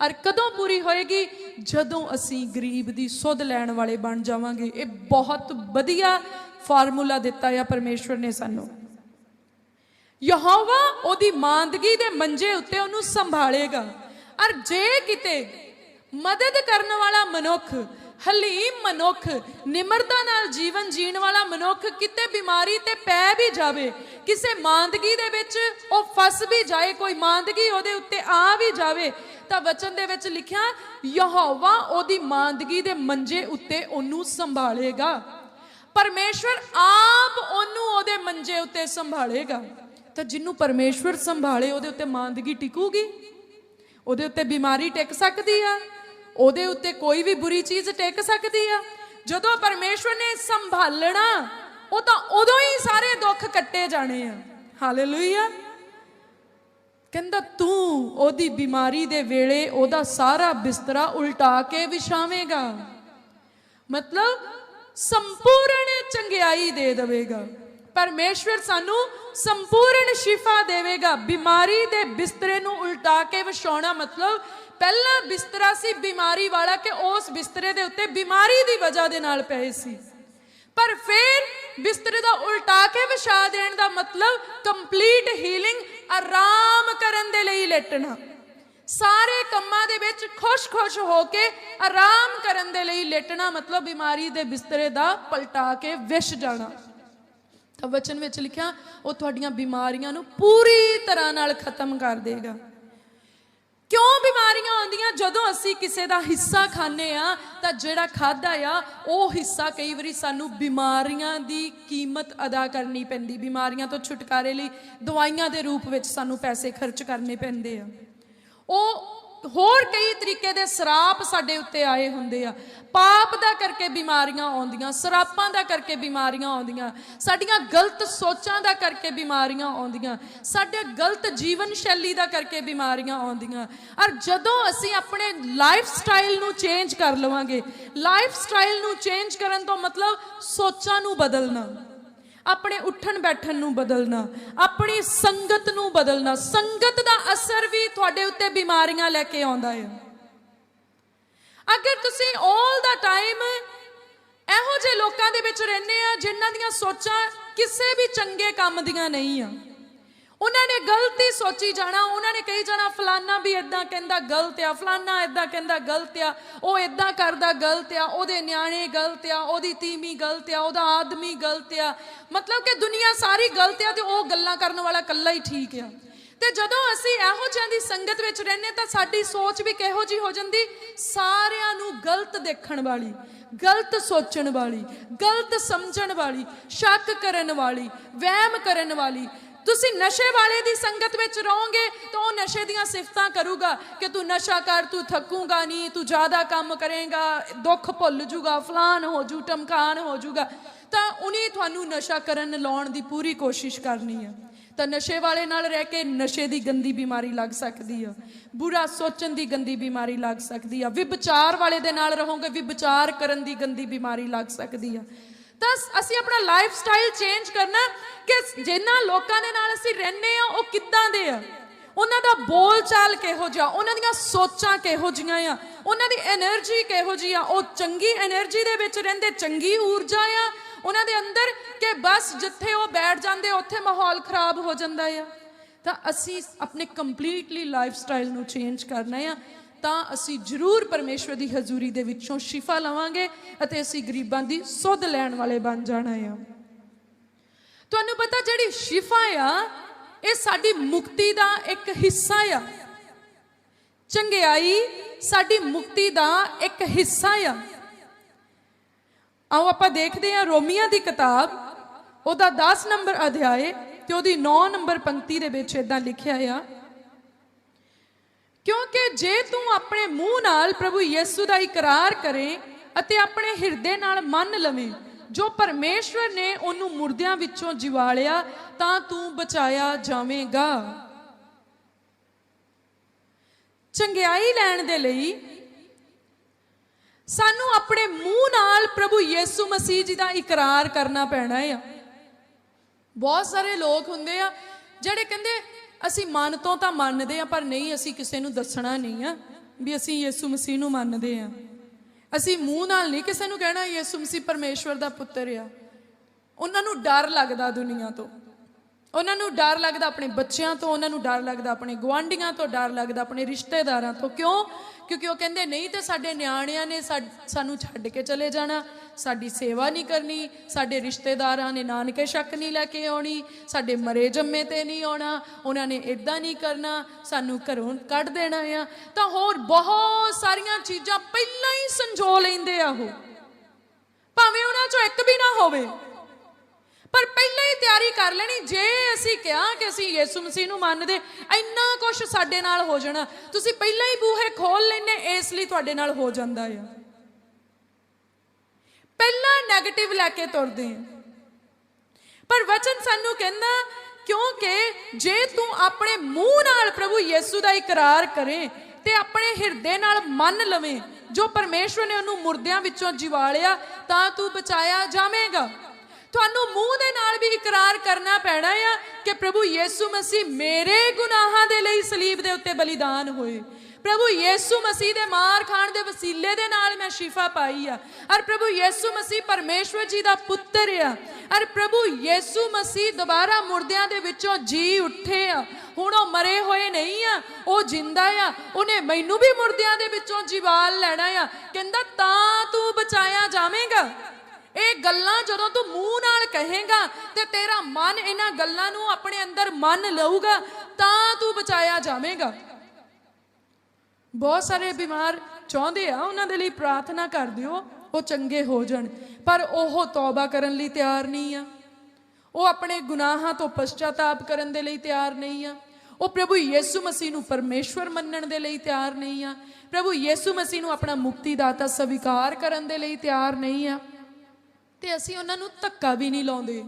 ਔਰ ਕਦੋਂ ਪੂਰੀ ਹੋਏਗੀ? ਜਦੋਂ ਅਸੀਂ ਗਰੀਬ ਦੀ ਸੁਧ ਲੈਣ ਵਾਲੇ ਬਣ ਜਾਵਾਂਗੇ। ਇਹ ਬਹੁਤ ਵਧੀਆ ਫਾਰਮੂਲਾ ਦਿੱਤਾ ਹੈ ਪਰਮੇਸ਼ਵਰ ਨੇ ਸਾਨੂੰ। ਯਹੋਵਾ ਉਹਦੀ ਮਾਂਦਗੀ ਦੇ ਮੰਜੇ ਉੱਤੇ ਉਹਨੂੰ ਸੰਭਾਲੇਗਾ। ਔਰ ਜੇ ਕਿਤੇ ਮਦਦ ਕਰਨ ਵਾਲਾ ਮਨੁੱਖ ਹਲੀਮ ਮਨੁੱਖ, ਨਿਮਰਤਾ ਨਾਲ ਜੀਵਨ ਜੀਣ ਵਾਲਾ ਮਨੁੱਖ ਕਿਤੇ ਬਿਮਾਰੀ ਤੇ ਪੈ ਵੀ ਜਾਵੇ, ਕਿਸੇ ਮਾਂਦਗੀ ਦੇ ਵਿੱਚ ਉਹ ਫਸ ਵੀ ਜਾਏ, ਕੋਈ ਮਾਂਦਗੀ ਉਹਦੇ ਉੱਤੇ ਆ ਵੀ ਜਾਵੇ, ਤਾਂ ਵਚਨ ਦੇ ਵਿੱਚ ਲਿਖਿਆ, ਯਹੋਵਾ ਉਹਦੀ ਮਾਂਦਗੀ ਦੇ ਮੰਜੇ ਉੱਤੇ ਉਹਨੂੰ ਸੰਭਾਲੇਗਾ। ਪਰਮੇਸ਼ਵਰ ਆਪ ਉਹਨੂੰ ਉਹਦੇ ਮੰਜੇ ਉੱਤੇ ਸੰਭਾਲੇਗਾ। ਤਾਂ ਜਿਹਨੂੰ ਪਰਮੇਸ਼ਵਰ ਸੰਭਾਲੇ, ਉਹਦੇ ਉੱਤੇ ਮਾਂਦਗੀ ਟਿਕੂਗੀ? ਉਹਦੇ ਉੱਤੇ ਬਿਮਾਰੀ ਟਿਕ ਸਕਦੀ ਆ? ਉਹਦੇ ਉੱਤੇ ਕੋਈ ਵੀ ਬੁਰੀ ਚੀਜ਼ ਟਿਕ ਸਕਦੀ ਆ? ਜਦੋਂ ਪਰਮੇਸ਼ਵਰ ਨੇ ਸੰਭਾਲਣਾ, ਉਹ ਤਾਂ ਉਦੋਂ ਹੀ ਸਾਰੇ ਦੁੱਖ ਕੱਟੇ ਜਾਣੇ ਆ। ਹਾਲੇਲੂਇਆ ਕਹਿੰਦਾ, ਤੂੰ ਉਹਦੀ ਬਿਮਾਰੀ ਦੇ ਵੇਲੇ ਉਹਦਾ ਸਾਰਾ ਬਿਸਤਰਾ ਉਲਟਾ ਕੇ ਵਿਛਾਵੇਂਗਾ। ਮਤਲਬ, ਸੰਪੂਰਨ ਚੰਗਿਆਈ ਦੇ ਦੇਵੇਗਾ। ਪਰਮੇਸ਼ਵਰ ਸਾਨੂੰ ਸੰਪੂਰਨ ਸ਼ਿਫਾ ਦੇਵੇਗਾ। ਬਿਮਾਰੀ ਦੇ ਬਿਸਤਰੇ ਨੂੰ ਉਲਟਾ ਕੇ ਵਿਛਾਉਣਾ ਮਤਲਬ ਪਹਿਲਾ ਬਿਸਤਰਾ ਸੀ ਬਿਮਾਰੀ ਵਾਲਾ ਕਿ ਉਸ ਬਿਸਤਰੇ ਦੇ ਉੱਤੇ ਬਿਮਾਰੀ ਦੀ ਵਜ੍ਹਾ ਦੇ ਨਾਲ ਪਏ ਸੀ। ਪਰ ਫਿਰ ਬਿਸਤਰੇ ਦਾ ਉਲਟਾ ਕੇ ਵਿਛਾ ਦੇਣ ਦਾ ਮਤਲਬ ਕੰਪਲੀਟ ਹੀਲਿੰਗ ਆਰਾਮ ਕਰਨ ਦੇ ਲਈ ਲੇਟਣਾ। ਸਾਰੇ ਕੰਮਾਂ ਦੇ ਵਿੱਚ ਖੁਸ਼-ਖੁਸ਼ ਹੋ ਕੇ ਆਰਾਮ ਕਰਨ ਦੇ ਲਈ ਲੇਟਣਾ ਮਤਲਬ ਬਿਮਾਰੀ ਦੇ ਬਿਸਤਰੇ ਦਾ ਪਲਟਾ ਕੇ ਵਿਛ ਜਾਣਾ। ਵਚਨ ਵਿੱਚ ਲਿਖਿਆ, ਉਹ ਤੁਹਾਡੀਆਂ ਬਿਮਾਰੀਆਂ ਨੂੰ ਪੂਰੀ ਤਰ੍ਹਾਂ ਨਾਲ ਖਤਮ ਕਰ ਦੇਗਾ। ਕਿਉਂ ਬਿਮਾਰੀਆਂ ਆਉਂਦੀਆਂ? ਜਦੋਂ ਅਸੀਂ ਕਿਸੇ ਦਾ ਹਿੱਸਾ ਖਾਂਦੇ ਆ ਤਾਂ ਜਿਹੜਾ ਖਾਦਾ ਆ, ਉਹ ਹਿੱਸਾ ਕਈ ਵਾਰੀ ਸਾਨੂੰ ਬਿਮਾਰੀਆਂ ਦੀ ਕੀਮਤ ਅਦਾ ਕਰਨੀ ਪੈਂਦੀ। ਬਿਮਾਰੀਆਂ ਤੋਂ ਛੁਟਕਾਰੇ ਲਈ ਦਵਾਈਆਂ ਦੇ ਰੂਪ ਵਿੱਚ ਸਾਨੂੰ ਪੈਸੇ ਖਰਚ ਕਰਨੇ ਪੈਂਦੇ ਆ। ਉਹ ਹੋਰ ਕਈ ਤਰੀਕੇ ਦੇ ਸਰਾਪ ਸਾਡੇ ਉੱਤੇ ਆਏ ਹੁੰਦੇ ਆ। ਪਾਪ ਦਾ ਕਰਕੇ ਬਿਮਾਰੀਆਂ ਆਉਂਦੀਆਂ, ਸਰਾਪਾਂ ਦਾ ਕਰਕੇ ਬਿਮਾਰੀਆਂ ਆਉਂਦੀਆਂ, ਸਾਡੀਆਂ ਗਲਤ ਸੋਚਾਂ ਦਾ ਕਰਕੇ ਬਿਮਾਰੀਆਂ ਆਉਂਦੀਆਂ, ਸਾਡੇ ਗਲਤ ਜੀਵਨ ਸ਼ੈਲੀ ਦਾ ਕਰਕੇ ਬਿਮਾਰੀਆਂ ਆਉਂਦੀਆਂ। ਔਰ ਜਦੋਂ ਅਸੀਂ ਆਪਣੇ ਲਾਈਫ ਸਟਾਈਲ ਨੂੰ ਚੇਂਜ ਕਰ ਲਵਾਂਗੇ ਲਾਈਫ ਸਟਾਈਲ ਨੂੰ ਚੇਂਜ ਕਰਨ ਤੋਂ ਮਤਲਬ ਸੋਚਾਂ ਨੂੰ ਬਦਲਣਾ। ਆਪਣੇ ਉੱਠਣ ਬੈਠਣ ਨੂੰ ਬਦਲਣਾ, ਆਪਣੀ ਸੰਗਤ ਨੂੰ ਬਦਲਣਾ, ਸੰਗਤ ਦਾ ਅਸਰ ਵੀ ਤੁਹਾਡੇ ਉੱਤੇ ਬਿਮਾਰੀਆਂ ਲੈ ਕੇ ਆਉਂਦਾ ਹੈ। ਅਗਰ ਤੁਸੀਂ 올 ਦਾ ਟਾਈਮ ਇਹੋ ਜਿਹੇ ਲੋਕਾਂ ਦੇ ਵਿੱਚ ਰਹਿੰਦੇ ਆ, ਜਿਨ੍ਹਾਂ ਦੀਆਂ ਸੋਚਾਂ ਕਿਸੇ ਵੀ ਚੰਗੇ ਕੰਮ ਦੀਆਂ ਨਹੀਂ ਆ। ਉਹਨਾਂ ਨੇ ਗਲਤੀ ਸੋਚੀ ਜਾਣਾ, ਉਹਨਾਂ ਨੇ ਕਹੀ ਜਾਣਾ, ਫਲਾਨਾ ਵੀ ਇਦਾਂ ਕਹਿੰਦਾ ਗਲਤ ਆ, ਫਲਾਨਾ ਇਦਾਂ ਕਹਿੰਦਾ ਗਲਤ ਆ, ਉਹ ਇਦਾਂ ਕਰਦਾ ਗਲਤ ਆ, ਉਹਦੇ ਨਿਆਣੇ ਗਲਤ ਆ, ਉਹਦੀ ਤੀਮੀ ਗਲਤ ਆ, ਉਹਦਾ ਆਦਮੀ ਗਲਤ ਆ। ਮਤਲਬ ਕਿ ਦੁਨੀਆ ਸਾਰੀ ਗਲਤ ਆ ਤੇ ਉਹ ਗੱਲਾਂ ਕਰਨ ਵਾਲਾ ਇਕੱਲਾ ਹੀ ਠੀਕ ਆ। ਤੇ ਜਦੋਂ ਅਸੀਂ ਇਹੋ ਜਿਹਾਂ ਦੀ ਸੰਗਤ ਵਿੱਚ ਰਹਿੰਦੇ ਤਾਂ ਸਾਡੀ ਸੋਚ ਵੀ ਕਿਹੋ ਜੀ ਹੋ ਜਾਂਦੀ? ਸਾਰਿਆਂ ਨੂੰ ਗਲਤ ਦੇਖਣ ਵਾਲੀ, ਗਲਤ ਸੋਚਣ ਵਾਲੀ, ਗਲਤ ਸਮਝਣ ਵਾਲੀ, ਸ਼ੱਕ ਕਰਨ ਵਾਲੀ, ਵਹਿਮ ਕਰਨ ਵਾਲੀ ਤੁਸੀਂ ਨਸ਼ੇ ਵਾਲੇ ਦੀ ਸੰਗਤ ਵਿੱਚ ਰਹੋਗੇ ਤਾਂ ਉਹ ਨਸ਼ੇ ਦੀਆਂ ਸਿਫਤਾਂ ਕਰੂਗਾ ਕਿ ਤੂੰ ਨਸ਼ਾ ਕਰ, ਤੂੰ ਥੱਕੂਗਾ ਨਹੀਂ, ਤੂੰ ਜ਼ਿਆਦਾ ਕੰਮ ਕਰੇਗਾ, ਦੁੱਖ ਭੁੱਲ ਜੂਗਾ ਫਲਾਨ ਹੋ ਜੂ ਟਮਕਾਨ ਹੋ ਜੂਗਾ। ਤਾਂ ਉਹਨੇ ਤੁਹਾਨੂੰ ਨਸ਼ਾ ਕਰਨ ਲਾਉਣ ਦੀ ਪੂਰੀ ਕੋਸ਼ਿਸ਼ ਕਰਨੀ ਹੈ। ਤਾਂ ਨਸ਼ੇ ਵਾਲੇ ਨਾਲ ਰਹਿ ਕੇ ਨਸ਼ੇ ਦੀ ਗੰਦੀ ਬਿਮਾਰੀ ਲੱਗ ਸਕਦੀ ਆ, ਬੁਰਾ ਸੋਚਣ ਦੀ ਗੰਦੀ ਬਿਮਾਰੀ ਲੱਗ ਸਕਦੀ ਆ, ਵਿਭਚਾਰ ਵਾਲੇ ਦੇ ਨਾਲ ਰਹੋਗੇ, ਵਿਭਚਾਰ ਕਰਨ ਦੀ ਗੰਦੀ ਬਿਮਾਰੀ ਲੱਗ ਸਕਦੀ ਆ। ਤਾਂ ਅਸੀਂ ਆਪਣਾ ਲਾਈਫ ਸਟਾਈਲ ਚੇਂਜ ਕਰਨਾ ਕਿ ਜਿਨ੍ਹਾਂ ਲੋਕਾਂ ਦੇ ਨਾਲ ਅਸੀਂ ਰਹਿੰਦੇ ਆ ਉਹ ਕਿੱਦਾਂ ਦੇ ਆ? ਉਹਨਾਂ ਦਾ ਬੋਲ ਚਾਲ ਕਿਹੋ ਜਿਹਾ? ਉਹਨਾਂ ਦੀਆਂ ਸੋਚਾਂ ਕਿਹੋ ਜੀਆਂ ਆ? ਉਹਨਾਂ ਦੀ એનર્ਜੀ ਕਿਹੋ ਜੀ ਆ? ਉਹ ਚੰਗੀ એનર્ਜੀ ਦੇ ਵਿੱਚ ਰਹਿੰਦੇ, ਚੰਗੀ ਊਰਜਾ ਆ? ਉਹਨਾਂ ਦੇ ਅੰਦਰ ਕਿ ਬਸ ਜਿੱਥੇ ਉਹ ਬੈਠ ਜਾਂਦੇ, ਉੱਥੇ ਮਾਹੌਲ ਖਰਾਬ ਹੋ ਜਾਂਦਾ ਆ? ਤਾਂ ਅਸੀਂ ਆਪਣੇ ਕੰਪਲੀਟਲੀ ਲਾਈਫ ਸਟਾਈਲ ਨੂੰ ਚੇਂਜ ਕਰਨਾ ਆ। ਤਾਂ ਅਸੀਂ ਜ਼ਰੂਰ ਪਰਮੇਸ਼ਵਰ ਦੀ ਹਜ਼ੂਰੀ ਦੇ ਵਿੱਚੋਂ ਸ਼ਿਫਾ ਲਵਾਂਗੇ ਅਤੇ ਅਸੀਂ ਗਰੀਬਾਂ ਦੀ ਸੁੱਧ ਲੈਣ ਵਾਲੇ ਬਣ ਜਾਣਾ ਆ। ਤੁਹਾਨੂੰ ਪਤਾ ਜਿਹੜੀ ਸ਼ਿਫਾ ਆ, ਇਹ ਸਾਡੀ ਮੁਕਤੀ ਦਾ ਇੱਕ ਹਿੱਸਾ ਆ। ਚੰਗਿਆਈ ਸਾਡੀ ਮੁਕਤੀ ਦਾ ਇੱਕ ਹਿੱਸਾ ਆ। ਆਓ ਆਪਾਂ ਦੇਖਦੇ ਹਾਂ ਰੋਮੀਆਂ ਦੀ ਕਿਤਾਬ, ਉਹਦਾ 10 ਨੰਬਰ ਅਧਿਆਏ ਤੇ ਉਹਦੀ 9 ਨੰਬਰ ਪੰਕਤੀ ਦੇ ਵਿੱਚ ਇਦਾਂ ਲਿਖਿਆ ਆ ਕਿਉਂਕਿ ਜੇ ਤੂੰ ਆਪਣੇ ਮੂੰਹ ਨਾਲ ਪ੍ਰਭੂ ਯਿਸੂ ਦਾ ਇਕਰਾਰ ਕਰੇ ਅਤੇ ਆਪਣੇ ਹਿਰਦੇ ਨਾਲ ਮੰਨ ਲਵੇਂ, ਜੋ ਪਰਮੇਸ਼ਵਰ ਨੇ ਉਹਨੂੰ ਮੁਰਦਿਆਂ ਵਿੱਚੋਂ ਜਿਵਾਲਿਆ, ਤਾਂ ਤੂੰ ਬਚਾਇਆ ਜਾਵੇਂਗਾ। ਚੰਗਿਆਈ ਲੈਣ ਦੇ ਲਈ ਸਾਨੂੰ ਆਪਣੇ ਮੂੰਹ ਨਾਲ ਪ੍ਰਭੂ ਯਿਸੂ ਮਸੀਹ ਜੀ ਦਾ ਇਕਰਾਰ ਕਰਨਾ ਪੈਣਾ ਆ। ਬਹੁਤ ਸਾਰੇ ਲੋਕ ਹੁੰਦੇ ਆ ਜਿਹੜੇ ਕਹਿੰਦੇ ਅਸੀਂ ਮਨ ਤੋਂ ਤਾਂ ਮੰਨਦੇ ਆ ਪਰ ਨਹੀਂ, ਅਸੀਂ ਕਿਸੇ ਨੂੰ ਦੱਸਣਾ ਨਹੀਂ ਆ ਵੀ ਅਸੀਂ ਯਿਸੂ ਮਸੀਹ ਨੂੰ ਮੰਨਦੇ ਆ ਅਸੀਂ ਮੂੰਹ ਨਾਲ ਨਹੀਂ ਕਿਸੇ ਨੂੰ ਕਹਿਣਾ ਯਿਸੂ ਮਸੀਹ ਪਰਮੇਸ਼ਵਰ ਦਾ ਪੁੱਤਰ ਆ। ਉਹਨਾਂ ਨੂੰ ਡਰ ਲੱਗਦਾ ਦੁਨੀਆ ਤੋਂ। ਉਹਨਾਂ ਨੂੰ ਡਰ ਲੱਗਦਾ ਆਪਣੇ ਬੱਚਿਆਂ ਤੋਂ, ਉਹਨਾਂ ਨੂੰ ਡਰ ਲੱਗਦਾ ਆਪਣੇ ਗੁਆਂਢੀਆਂ ਤੋਂ, ਡਰ ਲੱਗਦਾ ਆਪਣੇ ਰਿਸ਼ਤੇਦਾਰਾਂ ਤੋਂ। ਕਿਉਂ? ਕਿਉਂਕਿ ਉਹ ਕਹਿੰਦੇ, ਨਹੀਂ ਤੇ ਸਾਡੇ ਨਿਆਣਿਆਂ ਨੇ ਸਾ- ਸਾਨੂੰ ਛੱਡ ਕੇ ਚਲੇ ਜਾਣਾ। ਸਾਡੀ ਸੇਵਾ ਨਹੀਂ ਕਰਨੀ, ਸਾਡੇ ਰਿਸ਼ਤੇਦਾਰਾਂ ਨੇ ਨਾਨਕੇ ਸ਼ੱਕ ਨਹੀਂ ਲੈ ਕੇ ਆਉਣੀ, ਸਾਡੇ ਮਰੇ ਜੰਮੇ ਤੇ ਨਹੀਂ ਆਉਣਾ, ਉਹਨਾਂ ਨੇ ਇਦਾਂ ਨਹੀਂ ਕਰਨਾ, ਸਾਨੂੰ ਘਰੋਂ ਕੱਢ ਦੇਣਾ ਆ। ਤਾਂ ਹੋਰ ਬਹੁਤ ਸਾਰੀਆਂ ਚੀਜ਼ਾਂ ਪਹਿਲਾਂ ਹੀ ਸੰਜੋ ਲੈਂਦੇ ਆ ਉਹ। ਭਾਵੇਂ ਉਹਨਾਂ ਚੋਂ ਇੱਕ ਵੀ ਨਾ ਹੋਵੇ। ਪਰ ਪਹਿਲਾਂ ਹੀ ਤਿਆਰੀ ਕਰ ਲੈਣੀ, ਜੇ ਅਸੀਂ ਕਿਹਾ ਕਿ ਅਸੀਂ ਯਿਸੂ ਮਸੀਹ ਨੂੰ ਮੰਨਦੇ, ਇੰਨਾ ਕੁਝ ਸਾਡੇ ਨਾਲ ਹੋ ਜਾਣਾ। ਤੁਸੀਂ ਪਹਿਲਾਂ ਹੀ ਬੂਹੇ ਖੋਲ ਲੈਨੇ ਇਸ ਲਈ ਤੁਹਾਡੇ ਨਾਲ ਹੋ ਜਾਂਦਾ ਆ। ਪਹਿਲਾਂ 네ਗੇਟਿਵ ਲੈ ਕੇ ਤੁਰਦੇ ਆ। ਪਰ ਵਚਨ ਸਾਨੂੰ ਕਹਿੰਦਾ, ਕਿਉਂਕਿ ਜੇ ਤੂੰ ਆਪਣੇ ਮੂੰਹ ਨਾਲ ਪ੍ਰਭੂ ਯਿਸੂ ਦਾ ਇਕਰਾਰ ਕਰੇ ਤੇ ਆਪਣੇ ਹਿਰਦੇ ਨਾਲ ਮੰਨ ਲਵੇਂ, ਜੋ ਪਰਮੇਸ਼ਵਰ ਨੇ ਉਹਨੂੰ ਮੁਰਦਿਆਂ ਵਿੱਚੋਂ ਜਿਵਾਲਿਆ, ਤਾਂ ਤੂੰ ਬਚਾਇਆ ਜਾਵੇਂਗਾ। ਤੁਹਾਨੂੰ ਮੂੰਹ ਦੇ ਨਾਲ ਵੀ ਇਕਰਾਰ ਕਰਨਾ ਪੈਣਾ ਆ ਕਿ ਪ੍ਰਭੂ ਯਿਸੂ ਮਸੀਹ ਮੇਰੇ ਗੁਨਾਹਾਂ ਦੇ ਲਈ ਸਲੀਬ ਦੇ ਉੱਤੇ ਬਲੀਦਾਨ ਹੋਏ। ਪ੍ਰਭੂ ਯਿਸੂ ਮਸੀਹ ਦੇ ਮਾਰ ਖਾਣ ਦੇ ਵਸੀਲੇ ਦੇ ਨਾਲ ਮੈਂ ਸ਼ਿਫਾ ਪਾਈ ਆ। ਔਰ ਪ੍ਰਭੂ ਯਿਸੂ ਮਸੀਹ ਪਰਮੇਸ਼ਵਰ ਜੀ ਦਾ ਪੁੱਤਰ ਆ। ਔਰ ਪ੍ਰਭੂ ਯਿਸੂ ਮਸੀਹ ਦੁਬਾਰਾ ਮੁਰਦਿਆਂ ਦੇ ਵਿੱਚੋਂ ਜੀ ਉੱਠੇ ਆ। ਹੁਣ ਉਹ ਮਰੇ ਹੋਏ ਨਹੀਂ ਆ, ਉਹ ਜਿੰਦਾ ਆ। ਉਹਨੇ ਮੈਨੂੰ ਵੀ ਮੁਰਦਿਆਂ ਦੇ ਵਿੱਚੋਂ ਜੀਵਾਲ ਲੈਣਾ ਆ। ਕਹਿੰਦਾ, ਤਾਂ ਤੂੰ ਬਚਾਇਆ ਜਾਵੇਂਗਾ? ਇਹ ਗੱਲਾਂ ਜਦੋਂ ਤੂੰ ਮੂੰਹ ਨਾਲ ਕਹੇਗਾ ਤੇ ਤੇਰਾ ਮਨ ਇਹਨਾਂ ਗੱਲਾਂ ਨੂੰ ਆਪਣੇ ਅੰਦਰ ਮੰਨ ਲਊਗਾ, ਤਾਂ ਤੂੰ ਬਚਾਇਆ ਜਾਵੇਂਗਾ। ਬਹੁਤ ਸਾਰੇ ਬਿਮਾਰ ਚਾਹੁੰਦੇ ਆ ਉਹਨਾਂ ਦੇ ਲਈ ਪ੍ਰਾਰਥਨਾ ਕਰ ਦਿਓ, ਉਹ ਚੰਗੇ ਹੋ ਜਾਣ। ਪਰ ਉਹ ਤੌਬਾ ਕਰਨ ਲਈ ਤਿਆਰ ਨਹੀਂ ਆ। ਉਹ ਆਪਣੇ ਗੁਨਾਹਾਂ ਤੋਂ ਪਛਤਾਤਾਪ ਕਰਨ ਦੇ ਲਈ ਤਿਆਰ ਨਹੀਂ ਆ। ਉਹ ਪ੍ਰਭੂ ਯਿਸੂ ਮਸੀਹ ਨੂੰ ਪਰਮੇਸ਼ਵਰ ਮੰਨਣ ਦੇ ਲਈ ਤਿਆਰ ਨਹੀਂ ਆ। ਪ੍ਰਭੂ ਯਿਸੂ ਮਸੀਹ ਨੂੰ ਆਪਣਾ ਮੁਕਤੀ ਦਾਤਾ ਸਵੀਕਾਰ ਕਰਨ ਦੇ ਲਈ ਤਿਆਰ ਨਹੀਂ ਆ। ਤੇ ਅਸੀਂ ਉਹਨਾਂ ਨੂੰ ਧੱਕਾ ਵੀ ਨਹੀਂ ਲਾਉਂਦੇ।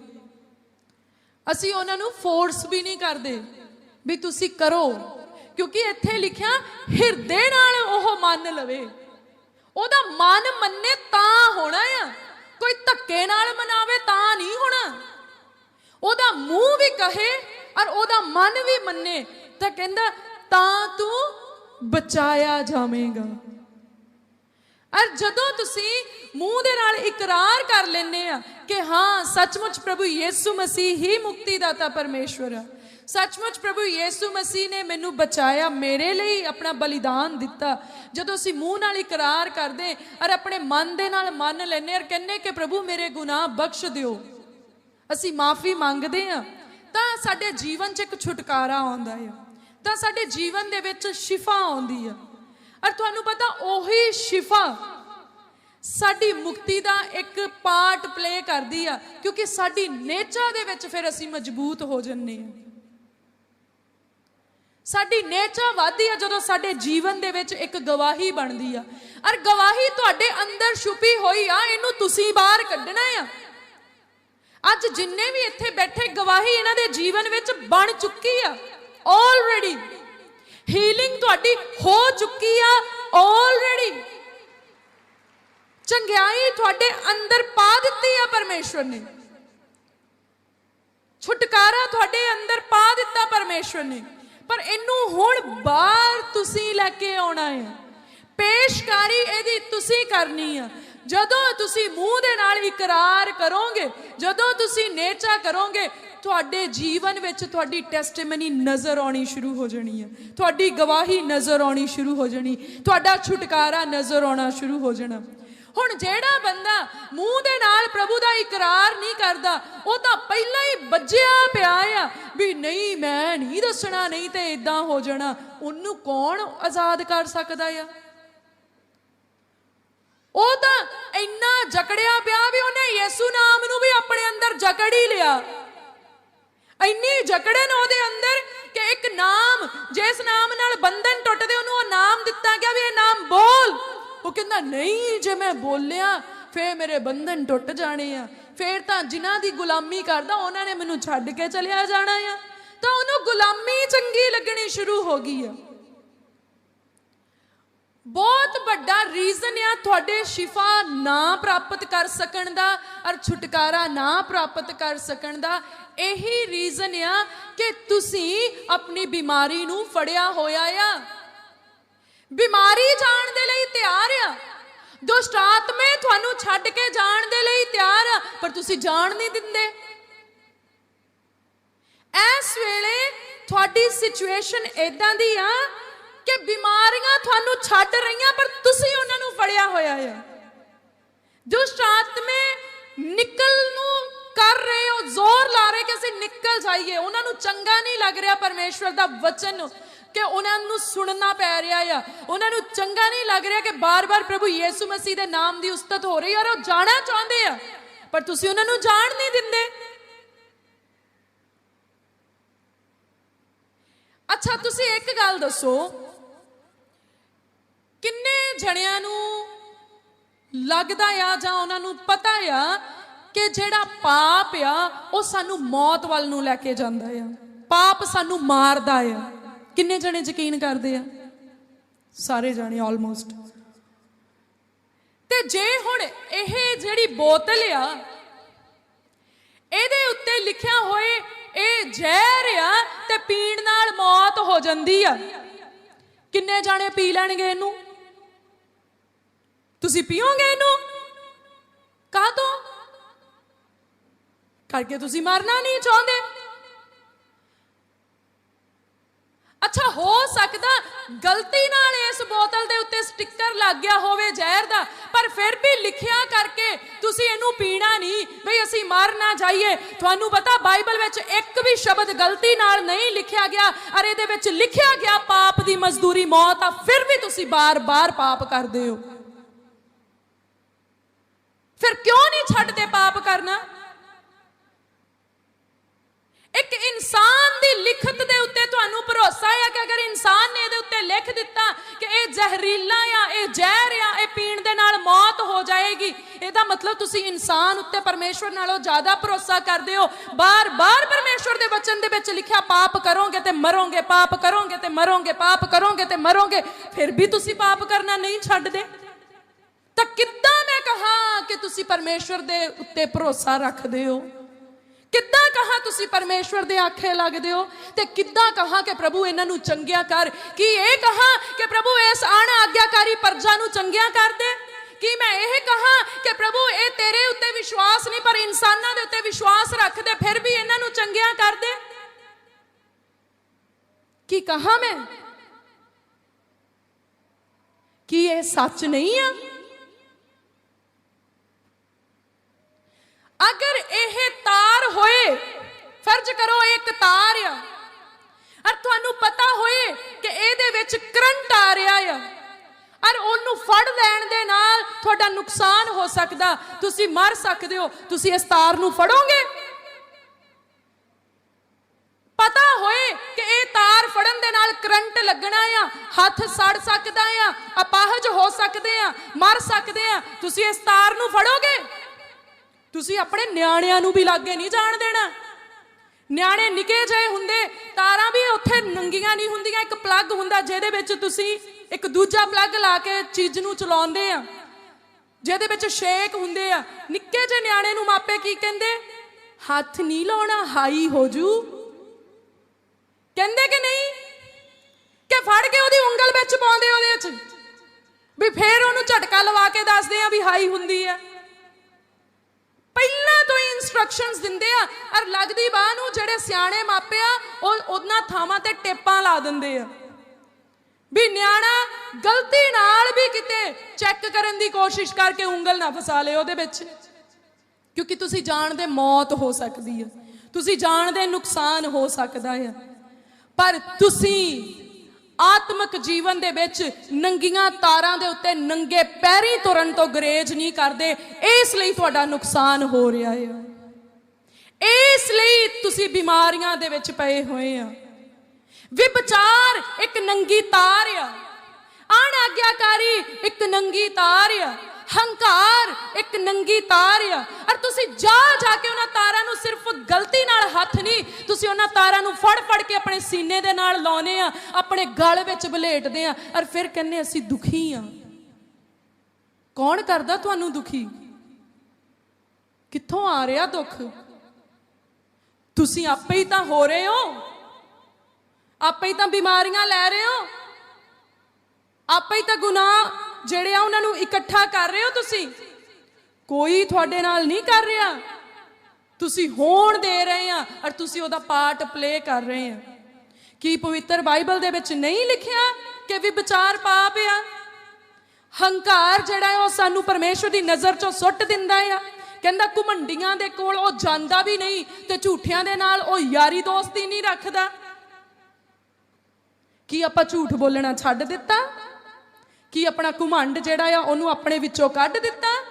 ਅਸੀਂ ਉਹਨਾਂ ਨੂੰ ਫੋਰਸ ਵੀ ਨਹੀਂ ਕਰਦੇ ਵੀ ਤੁਸੀਂ ਕਰੋ, ਕਿਉਂਕਿ ਇੱਥੇ ਲਿਖਿਆ ਹਿਰਦੇ ਨਾਲ ਉਹ ਮੰਨ ਲਵੇ। ਉਹਦਾ ਮਨ ਮੰਨੇ ਤਾਂ ਹੋਣਾ ਆ। ਕੋਈ ਧੱਕੇ ਨਾਲ ਮਨਾਵੇ ਤਾਂ ਨਹੀਂ ਹੋਣਾ। ਉਹਦਾ ਮੂੰਹ ਵੀ ਕਹੇ ਔਰ ਉਹਦਾ ਮਨ ਵੀ ਮੰਨੇ ਤਾਂ ਕਹਿੰਦਾ, ਤਾਂ ਤੂੰ ਬਚਾਇਆ ਜਾਵੇਂਗਾ। ਔਰ ਜਦੋਂ ਤੁਸੀਂ ਮੂੰਹ ਦੇ ਨਾਲ ਇਕਰਾਰ ਕਰ ਲੈਨੇ ਆ ਕਿ ਹਾਂ, ਸੱਚਮੁੱਚ ਪ੍ਰਭੂ ਯਿਸੂ ਮਸੀਹ ਹੀ ਮੁਕਤੀ ਦਾਤਾ ਪਰਮੇਸ਼ਵਰ ਆ। ਸੱਚਮੁੱਚ ਪ੍ਰਭੂ ਯਿਸੂ ਮਸੀਹ ਨੇ ਮੈਨੂੰ ਬਚਾਇਆ, ਮੇਰੇ ਲਈ ਆਪਣਾ ਬਲੀਦਾਨ ਦਿੱਤਾ। ਜਦੋਂ ਅਸੀਂ ਮੂੰਹ ਨਾਲ ਇਕਰਾਰ ਕਰਦੇ ਔਰ ਆਪਣੇ ਮਨ ਦੇ ਨਾਲ ਮੰਨ ਲੈਨੇ ਔਰ ਕਹਿੰਨੇ ਕਿ ਪ੍ਰਭੂ ਮੇਰੇ ਗੁਨਾਹ ਬਖਸ਼ ਦਿਓ, ਅਸੀਂ ਮਾਫੀ ਮੰਗਦੇ ਆ, ਤਾਂ ਸਾਡੇ ਜੀਵਨ 'ਚ ਇੱਕ ਛੁਟਕਾਰਾ ਆਉਂਦਾ ਹੈ ਤਾਂ ਸਾਡੇ ਜੀਵਨ ਦੇ ਵਿੱਚ ਸ਼ਿਫਾ ਆਉਂਦੀ ਆ। ਔਰ ਤੁਹਾਨੂੰ ਪਤਾ ਉਹੀ ਸ਼ਿਫਾ ਸਾਡੀ ਮੁਕਤੀ ਦਾ ਇੱਕ ਪਾਰਟ ਪਲੇ ਕਰਦੀ ਆ, ਕਿਉਂਕਿ ਸਾਡੀ ਨੇਚਰ ਦੇ ਵਿੱਚ ਫਿਰ ਅਸੀਂ ਮਜ਼ਬੂਤ ਹੋ ਜੰਨੇ ਆ। ਸਾਡੀ ਨੇਚਰ ਵਧਦੀ ਆ ਜਦੋਂ ਸਾਡੇ ਜੀਵਨ ਦੇ ਵਿੱਚ ਇੱਕ ਗਵਾਹੀ ਬਣਦੀ ਆ। ਔਰ ਗਵਾਹੀ ਤੁਹਾਡੇ ਅੰਦਰ ਛੁਪੀ ਹੋਈ ਆ, ਇਹਨੂੰ ਤੁਸੀਂ ਬਾਹਰ ਕੱਢਣਾ ਆ। ਅੱਜ ਜਿੰਨੇ ਵੀ ਇੱਥੇ ਬੈਠੇ ਗਵਾਹੀ ਇਹਨਾਂ ਦੇ ਜੀਵਨ ਵਿੱਚ ਬਣ ਚੁੱਕੀ ਆ। ਆਲਰੇਡੀ ਹੀਲਿੰਗ ਤੁਹਾਡੀ ਹੋ ਚੁੱਕੀ ਆ ਆਲਰੇਡੀ ਚੰਗਿਆਈ ਤੁਹਾਡੇ ਅੰਦਰ ਪਾ ਦਿੱਤੀ ਆ ਪਰਮੇਸ਼ਵਰ ਨੇ। ਛੁਟਕਾਰਾ ਤੁਹਾਡੇ ਅੰਦਰ ਪਾ ਦਿੱਤਾ ਪਰਮੇਸ਼ਵਰ ਨੇ। ਪਰ ਇਹਨੂੰ ਹੁਣ ਬਾਹਰ ਤੁਸੀਂ ਲੈ ਕੇ ਆਉਣਾ ਹੈ। ਪੇਸ਼ਕਾਰੀ ਇਹਦੀ ਤੁਸੀਂ ਕਰਨੀ ਆ। ਜਦੋਂ ਤੁਸੀਂ ਮੂੰਹ ਦੇ ਨਾਲ ਇਕਰਾਰ ਕਰੋਗੇ, ਜਦੋਂ ਤੁਸੀਂ ਨੇਚਾ ਕਰੋਗੇ, ਤੁਹਾਡੇ ਜੀਵਨ ਵਿੱਚ ਤੁਹਾਡੀ ਟੈਸਟੀਮਨੀ ਨਜ਼ਰ ਆਉਣੀ ਸ਼ੁਰੂ ਹੋ ਜਾਣੀ ਹੈ। ਤੁਹਾਡੀ ਗਵਾਹੀ ਨਜ਼ਰ ਆਉਣੀ ਸ਼ੁਰੂ ਹੋ ਜਾਣੀ, ਤੁਹਾਡਾ ਛੁਟਕਾਰਾ ਨਜ਼ਰ ਆਉਣਾ ਸ਼ੁਰੂ ਹੋ ਜਾਣਾ। ਹੁਣ ਜਿਹੜਾ ਬੰਦਾ ਮੂੰਹ ਦੇ ਨਾਲ ਪ੍ਰਭੂ ਦਾ ਇਕਰਾਰ ਨਹੀਂ ਕਰਦਾ, ਉਹ ਤਾਂ ਪਹਿਲਾਂ ਹੀ ਵੱਜਿਆ ਪਿਆ ਆ ਵੀ ਨਹੀਂ, ਮੈਂ ਨਹੀਂ ਦੱਸਣਾ, ਨਹੀਂ ਤੇ ਇਦਾਂ ਹੋ ਜਾਣਾ। ਉਹਨੂੰ ਕੌਣ ਆਜ਼ਾਦ ਕਰ ਸਕਦਾ ਆ? ਉਹ ਤਾਂ ਇੰਨਾ ਜਕੜਿਆ ਪਿਆ ਵੀ ਉਹਨੇ ਯਿਸੂ ਨਾਮ ਨੂੰ ਵੀ ਆਪਣੇ ਅੰਦਰ ਜਕੜ ਹੀ ਲਿਆ। ਇੰਨੀ ਜਕੜਨ ਉਹਦੇ ਅੰਦਰ ਕਿ ਇੱਕ ਨਾਮ, ਜਿਸ ਨਾਮ ਨਾਲ ਬੰਧਨ ਟੁੱਟਦੇ ਉਹਨੂੰ ਉਹ ਨਾਮ ਦਿੱਤਾ ਗਿਆ ਵੀ ਇਹ ਨਾਮ ਬੋਲ। ਉਹ ਕਹਿੰਦਾ, ਨਹੀਂ, ਜੇ ਮੈਂ ਬੋਲਿਆ, ਫੇਰ ਮੇਰੇ ਬੰਧਨ ਟੁੱਟ ਜਾਣੇ ਆ। ਫੇਰ ਤਾਂ ਜਿਨ੍ਹਾਂ ਦੀ ਗੁਲਾਮੀ ਕਰਦਾ, ਉਹਨਾਂ ਨੇ ਮੈਨੂੰ ਛੱਡ ਕੇ ਚਲਿਆ ਜਾਣਾ ਆ। ਤਾਂ ਉਹਨੂੰ ਗੁਲਾਮੀ ਚੰਗੀ ਲੱਗਣੀ ਸ਼ੁਰੂ ਹੋ ਗਈ ਆ। ਬਹੁਤ ਵੱਡਾ ਰੀਜ਼ਨ ਆ ਤੁਹਾਡੇ ਸ਼ਿਫਾ ਨਾ ਪ੍ਰਾਪਤ ਕਰ ਸਕਣ ਦਾ ਔਰ ਛੁਟਕਾਰਾ ਨਾ ਪ੍ਰਾਪਤ ਕਰ ਸਕਣ ਦਾ। ਇਹੀ ਰੀਜ਼ਨ ਆ ਕਿ ਤੁਸੀਂ ਆਪਣੀ ਬਿਮਾਰੀ ਨੂੰ ਫੜਿਆ ਹੋਇਆ ਆ। ਬਿਮਾਰੀ ਜਾਣ ਦੇ ਲਈ ਤਿਆਰ ਆ। ਦੁਸ਼ਟ ਆਤਮੇ ਤੁਹਾਨੂੰ ਛੱਡ ਕੇ ਜਾਣ ਦੇ ਲਈ ਤਿਆਰ ਆ, ਪਰ ਤੁਸੀਂ ਜਾਣ ਨਹੀਂ ਦਿੰਦੇ। ਇਸ ਵੇਲੇ ਤੁਹਾਡੀ ਸਿਚੁਏਸ਼ਨ ਇਦਾਂ ਦੀ ਆ ਕਿ ਬਿਮਾਰੀਆਂ ਤੁਹਾਨੂੰ ਛੱਡ ਰਹੀਆਂ, ਪਰ ਤੁਸੀਂ ਉਹਨਾਂ ਨੂੰ ਫੜਿਆ ਹੋਇਆ ਆ ਦੁਸ਼ਟ ਆਤਮੇ ਨਿਕਲ ਨੂੰ ਕਰ ਰਹੇ ਹੋ, ਜ਼ੋਰ ਲਾ ਰਹੇ ਕਿ ਅਸੀਂ ਨਿਕਲ ਜਾਈਏ, ਉਹਨਾਂ ਨੂੰ ਚੰਗਾ ਨਹੀਂ ਲੱਗ ਰਿਹਾ ਪਰਮੇਸ਼ਵਰ ਦਾ ਵਚਨ ਕਿ ਉਹਨਾਂ ਨੂੰ ਸੁਣਨਾ ਪੈ ਰਿਹਾ ਆ। ਉਹਨਾਂ ਨੂੰ ਚੰਗਾ ਨਹੀਂ ਲੱਗ ਰਿਹਾ ਕਿ ਬਾਰ-ਬਾਰ ਪ੍ਰਭੂ ਯੀਸੂ ਮਸੀਹ ਦੇ ਨਾਮ ਦੀ ਉਸਤਤ ਹੋ ਰਹੀ ਔਰ ਉਹ ਜਾਣਾ ਚਾਹੁੰਦੇ ਆ। ਪਰ ਤੁਸੀਂ ਉਹਨਾਂ ਨੂੰ ਜਾਣ ਨਹੀਂ ਦਿੰਦੇ। ਅੱਛਾ, ਤੁਸੀਂ ਇੱਕ ਗੱਲ ਦੱਸੋ। ਕਿੰਨੇ ਜਣਿਆਂ ਨੂੰ ਲੱਗਦਾ ਆ ਜਾਂ ਉਹਨਾਂ ਨੂੰ ਪਤਾ ਆ ਕਿ ਜਿਹੜਾ ਪਾਪ ਆ, ਉਹ ਸਾਨੂੰ ਮੌਤ ਵੱਲ ਨੂੰ ਲੈ ਕੇ ਜਾਂਦਾ ਆ। ਪਾਪ ਸਾਨੂੰ ਮਾਰਦਾ ਆ। ਕਿੰਨੇ ਜਣੇ ਯਕੀਨ ਕਰਦੇ ਆ? ਸਾਰੇ ਜਾਣੇ ਆਲਮੋਸਟ ਤੇ ਜੇ ਹੁਣ ਇਹ ਜਿਹੜੀ ਬੋਤਲ ਆ, ਇਹਦੇ ਉੱਤੇ ਲਿਖਿਆ ਹੋਏ ਇਹ ਜ਼ਹਿਰ ਆ, ਤੇ ਪੀਣ ਨਾਲ ਮੌਤ ਹੋ ਜਾਂਦੀ ਆ। ਕਿੰਨੇ ਜਾਣੇ ਪੀ ਲੈਣਗੇ ਇਹਨੂੰ? ਤੁਸੀਂ ਪੀਓਗੇ ਇਹਨੂੰ? ਕਾਹ ਤੋਂ ਕਰਕੇ ਤੁਸੀਂ ਮਰਨਾ ਨਹੀਂ ਚਾਹੁੰਦੇ? ਅੱਛਾ, ਹੋ ਸਕਦਾ ਗਲਤੀ ਨਾਲ ਇਸ ਬੋਤਲ ਦੇ ਉੱਤੇ ਸਟicker ਲੱਗ ਗਿਆ ਹੋਵੇ ਜ਼ਹਿਰ ਦਾ, ਪਰ ਫਿਰ ਵੀ ਲਿਖਿਆ ਕਰਕੇ ਤੁਸੀਂ ਇਹਨੂੰ ਪੀਣਾ ਨਹੀਂ। ਬਈ, ਅਸੀਂ ਮਰ ਨਾ ਜਾਈਏ। ਤੁਹਾਨੂੰ ਪਤਾ ਬਾਈਬਲ ਵਿੱਚ ਇੱਕ ਵੀ ਸ਼ਬਦ ਗਲਤੀ ਨਾਲ ਨਹੀਂ ਲਿਖਿਆ ਗਿਆ, ਅਰ ਇਹਦੇ ਵਿੱਚ ਲਿਖਿਆ ਗਿਆ ਪਾਪ ਦੀ ਮਜ਼ਦੂਰੀ ਮੌਤ ਆ, ਫਿਰ ਵੀ ਤੁਸੀਂ ਬਾਰ-ਬਾਰ ਪਾਪ ਕਰਦੇ ਹੋ। ਫਿਰ ਕਿਉਂ ਨਹੀਂ ਛੱਡਦੇ ਪਾਪ ਕਰਨਾ? ਇੱਕ ਇਨਸਾਨ ਦੀ ਲਿਖਤ ਦੇ ਉੱਤੇ ਤੁਹਾਨੂੰ ਭਰੋਸਾ ਹੈ ਕਿ ਅਗਰ ਇਨਸਾਨ ਨੇ ਇਹਦੇ ਉੱਤੇ ਲਿਖ ਦਿੱਤਾ ਕਿ ਇਹ ਜ਼ਹਿਰੀਲਾ ਆ, ਇਹ ਜ਼ਹਿਰ ਆ, ਇਹ ਪੀਣ ਦੇ ਨਾਲ ਮੌਤ ਹੋ ਜਾਏਗੀ, ਇਹਦਾ ਮਤਲਬ ਤੁਸੀਂ ਇਨਸਾਨ ਉੱਤੇ ਪਰਮੇਸ਼ਵਰ ਨਾਲੋਂ ਜ਼ਿਆਦਾ ਭਰੋਸਾ ਕਰਦੇ ਹੋ। ਬਾਰ-ਬਾਰ ਪਰਮੇਸ਼ਵਰ ਦੇ ਵਚਨ ਦੇ ਵਿੱਚ ਲਿਖਿਆ ਪਾਪ ਕਰੋਗੇ ਤੇ ਮਰੋਗੇ, ਪਾਪ ਕਰੋਗੇ ਤੇ ਮਰੋਗੇ, ਪਾਪ ਕਰੋਗੇ ਤੇ ਮਰੋਗੇ, ਫਿਰ ਵੀ ਤੁਸੀਂ ਪਾਪ ਕਰਨਾ ਨਹੀਂ ਛੱਡਦੇ? ਤਾਂ ਕਿੱਦਾਂ ਕਹਾ ਕਿ ਤੁਸੀਂ ਪਰਮੇਸ਼ਵਰ ਦੇ ਉੱਤੇ ਭਰੋਸਾ ਰੱਖਦੇ ਹੋ? ਕਿੱਦਾਂ ਕਹਾ ਤੁਸੀਂ ਪਰਮੇਸ਼ਵਰ ਦੇ ਆਖੇ ਲੱਗਦੇ ਹੋ? ਤੇ ਕਿੱਦਾਂ ਕਹਾ ਕਿ ਪ੍ਰਭੂ ਇਹਨਾਂ ਨੂੰ ਚੰਗਿਆ ਕਰ? ਕੀ ਇਹ ਕਹਾ ਕਿ ਪ੍ਰਭੂ ਇਸ ਅਣ ਆਗਿਆਕਾਰੀ ਪਰਜਾ ਨੂੰ ਚੰਗਿਆ ਕਰ ਦੇ ਕੀ ਮੈਂ ਇਹ ਕਹਾ ਕਿ ਪ੍ਰਭੂ ਇਹ ਤੇਰੇ ਉੱਤੇ ਵਿਸ਼ਵਾਸ ਨਹੀਂ, ਪਰ ਇਨਸਾਨਾਂ ਦੇ ਉੱਤੇ ਵਿਸ਼ਵਾਸ ਰੱਖਦੇ, ਫਿਰ ਵੀ ਇਹਨਾਂ ਨੂੰ ਚੰਗਿਆ ਕਰ ਦੇ ਕੀ ਕਹਾ ਮੈਂ? ਕੀ ਇਹ ਸੱਚ ਨਹੀਂ ਆ ਅਗਰ ਇਹ ਤਾਰ ਹੋਏ ਫਰਜ਼ ਕਰੋ ਇਹ ਇੱਕ ਤਾਰ ਆ ਔਰ ਤੁਹਾਨੂੰ ਪਤਾ ਹੋਏ ਕਿ ਇਹਦੇ ਵਿੱਚ ਕਰੰਟ ਆ ਰਿਹਾ ਆ ਔਰ ਉਹਨੂੰ ਫੜ ਲੈਣ ਦੇ ਨਾਲ ਤੁਹਾਡਾ ਨੁਕਸਾਨ ਹੋ ਸਕਦਾ। ਤੁਸੀਂ ਮਰ ਸਕਦੇ ਹੋ। ਤੁਸੀਂ ਇਸ ਤਾਰ ਨੂੰ ਫੜੋਗੇ? ਪਤਾ ਹੋਏ ਕਿ ਇਹ ਤਾਰ ਫੜਨ ਦੇ ਨਾਲ ਕਰੰਟ ਲੱਗਣਾ ਆ, ਹੱਥ ਸੜ ਸਕਦਾ ਆ, ਅਪਾਹਜ ਹੋ ਸਕਦੇ ਆ, ਮਰ ਸਕਦੇ ਆ। ਤੁਸੀਂ ਇਸ ਤਾਰ ਨੂੰ ਫੜੋਗੇ? ਤੁਸੀਂ ਆਪਣੇ ਨਿਆਣਿਆਂ ਨੂੰ ਵੀ ਲਾਗੇ ਨਹੀਂ ਜਾਣ ਦੇਣਾ। ਨਿਆਣੇ ਨਿੱਕੇ ਜਿਹੇ ਹੁੰਦੇ, ਤਾਰਾਂ ਵੀ ਉੱਥੇ ਨੰਗੀਆਂ ਨਹੀਂ ਹੁੰਦੀਆਂ। ਇੱਕ ਪਲੱਗ ਹੁੰਦਾ ਜਿਹਦੇ ਵਿੱਚ ਤੁਸੀਂ ਇੱਕ ਦੂਜਾ ਪਲੱਗ ਲਾ ਕੇ ਚੀਜ਼ ਨੂੰ ਚਲਾਉਂਦੇ ਆ। ਜਿਹਦੇ ਵਿੱਚ ਸ਼ੇਕ ਹੁੰਦੇ ਆ। ਨਿੱਕੇ ਜਿਹੇ ਨਿਆਣੇ ਨੂੰ ਮਾਪੇ ਕੀ ਕਹਿੰਦੇ? ਹੱਥ ਨਹੀਂ ਲਾਉਣਾ, ਹਾਈ ਹੋ ਜੂ। ਕਹਿੰਦੇ ਕਿ ਨਹੀਂ? ਕਿ ਫੜ ਕੇ ਉਹਦੀ ਉਂਗਲ ਵਿੱਚ ਪਾਉਂਦੇ ਉਹਦੇ ਵਿੱਚ। ਵੀ ਫੇਰ ਉਹਨੂੰ ਝਟਕਾ ਲਵਾ ਕੇ ਦੱਸਦੇ ਆ ਵੀ ਹਾਈ ਹੁੰਦੀ ਆ। ਪਹਿਲਾਂ ਤੋਂ ਹੀ ਇਨਸਟਰਕਸ਼ਨਸ ਦਿੰਦੇ ਆ। ਔਰ ਲੱਗਦੀ ਬਾਹ ਨੂੰ ਜਿਹੜੇ ਸਿਆਣੇ ਮਾਪੇ ਆ, ਉਹ ਉਹਨਾਂ ਥਾਵਾਂ ਤੇ ਟੇਪਾਂ ਲਾ ਦਿੰਦੇ ਆ। ਵੀ ਨਿਆਣਾ ਗਲਤੀ ਨਾਲ ਵੀ ਕਿਤੇ ਚੈੱਕ ਕਰਨ ਦੀ ਕੋਸ਼ਿਸ਼ ਕਰਕੇ ਉਂਗਲ ਨਾ ਫਸਾ ਲੇ ਉਹਦੇ ਵਿੱਚ। ਕਿਉਂਕਿ ਤੁਸੀਂ ਜਾਣਦੇ ਮੌਤ ਹੋ ਸਕਦੀ ਹੈ। ਤੁਸੀਂ ਜਾਣਦੇ ਨੁਕਸਾਨ ਹੋ ਸਕਦਾ ਹੈ। ਪਰ ਤੁਸੀਂ ਆਤਮਿਕ ਜੀਵਨ ਦੇ ਵਿੱਚ ਨੰਗੀਆਂ ਤਾਰਾਂ ਦੇ ਉੱਤੇ ਨੰਗੇ ਪੈਰੀ ਤੁਰਨ ਤੋਂ ਗਰੇਜ ਨਹੀਂ ਕਰਦੇ। ਇਸ ਲਈ ਤੁਹਾਡਾ ਨੁਕਸਾਨ ਹੋ ਰਿਹਾ ਹੈ। ਇਸ ਲਈ ਤੁਸੀਂ ਬਿਮਾਰੀਆਂ ਦੇ ਵਿੱਚ ਪਏ ਹੋਏ ਆ। ਵਿਚਾਰ ਇੱਕ ਨੰਗੀ ਤਾਰ ਆ। ਅਣਆਗਿਆਕਾਰੀ ਇੱਕ ਨੰਗੀ ਤਾਰ ਆ। ਹੰਕਾਰ, ਇੱਕ ਨੰਗੀ ਤਾਰ ਆ। ਔਰ ਤੁਸੀਂ ਜਾ ਜਾ ਕੇ ਉਹਨਾਂ ਤਾਰਾਂ ਨੂੰ ਸਿਰਫ ਗਲਤੀ ਨਾਲ ਹੱਥ ਨਹੀਂ, ਤੁਸੀਂ ਉਹਨਾਂ ਤਾਰਾਂ ਨੂੰ ਫੜ ਫੜ ਕੇ ਆਪਣੇ ਸੀਨੇ ਦੇ ਨਾਲ ਲਾਉਨੇ ਆ, ਆਪਣੇ ਗਲ ਵਿੱਚ ਬਲੇਟਦੇ ਆ। ਔਰ ਫਿਰ ਕਹਿੰਨੇ ਅਸੀਂ ਦੁਖੀ ਆ। ਕੌਣ ਕਰਦਾ ਤੁਹਾਨੂੰ ਦੁਖੀ? ਕਿੱਥੋਂ ਆ ਰਿਹਾ ਦੁੱਖ? ਤੁਸੀਂ ਆਪੇ ਹੀ ਤਾਂ ਹੋ ਰਹੇ ਹੋ। ਆਪੇ ਹੀ ਤਾਂ ਬਿਮਾਰੀਆਂ ਲੈ ਰਹੇ ਹੋ। ਆਪੇ ਹੀ ਤਾਂ ਗੁਨਾਹ ਜਿਹੜੇ ਆ ਉਹਨਾਂ ਨੂੰ ਇਕੱਠਾ ਕਰ ਰਹੇ ਹੋ ਤੁਸੀਂ। ਕੋਈ ਤੁਹਾਡੇ ਨਾਲ ਨਹੀਂ ਕਰ ਰਿਹਾ। ਤੁਸੀਂ ਹੋਣ ਦੇ ਰਹੇ ਆ ਔਰ ਤੁਸੀਂ ਉਹਦਾ ਪਾਰਟ ਪਲੇ ਕਰ ਰਹੇ ਆ। ਕੀ ਪਵਿੱਤਰ ਬਾਈਬਲ ਦੇ ਵਿੱਚ ਨਹੀਂ ਲਿਖਿਆ ਕਿ ਵੀ ਵਿਚਾਰ ਪਾਪ ਆ? ਹੰਕਾਰ ਜਿਹੜਾ ਹੈ ਉਹ ਸਾਨੂੰ ਪਰਮੇਸ਼ਵਰ ਦੀ ਨਜ਼ਰ ਚੋਂ ਸੁੱਟ ਦਿੰਦਾ ਆ। ਕਹਿੰਦਾ ਘੁਮੰਡੀਆਂ ਦੇ ਕੋਲ ਉਹ ਜਾਂਦਾ ਵੀ ਨਹੀਂ ਤੇ ਝੂਠਿਆਂ ਦੇ ਨਾਲ ਉਹ ਯਾਰੀ ਦੋਸਤੀ ਨਹੀਂ ਰੱਖਦਾ। ਕੀ ਆਪਾਂ ਝੂਠ ਬੋਲਣਾ ਛੱਡ ਦਿੱਤਾ? ਕੀ ਆਪਣਾ ਘੁਮੰਡ ਜਿਹੜਾ ਆ ਉਹਨੂੰ ਆਪਣੇ ਵਿੱਚੋਂ ਕੱਢ ਦਿੱਤਾ?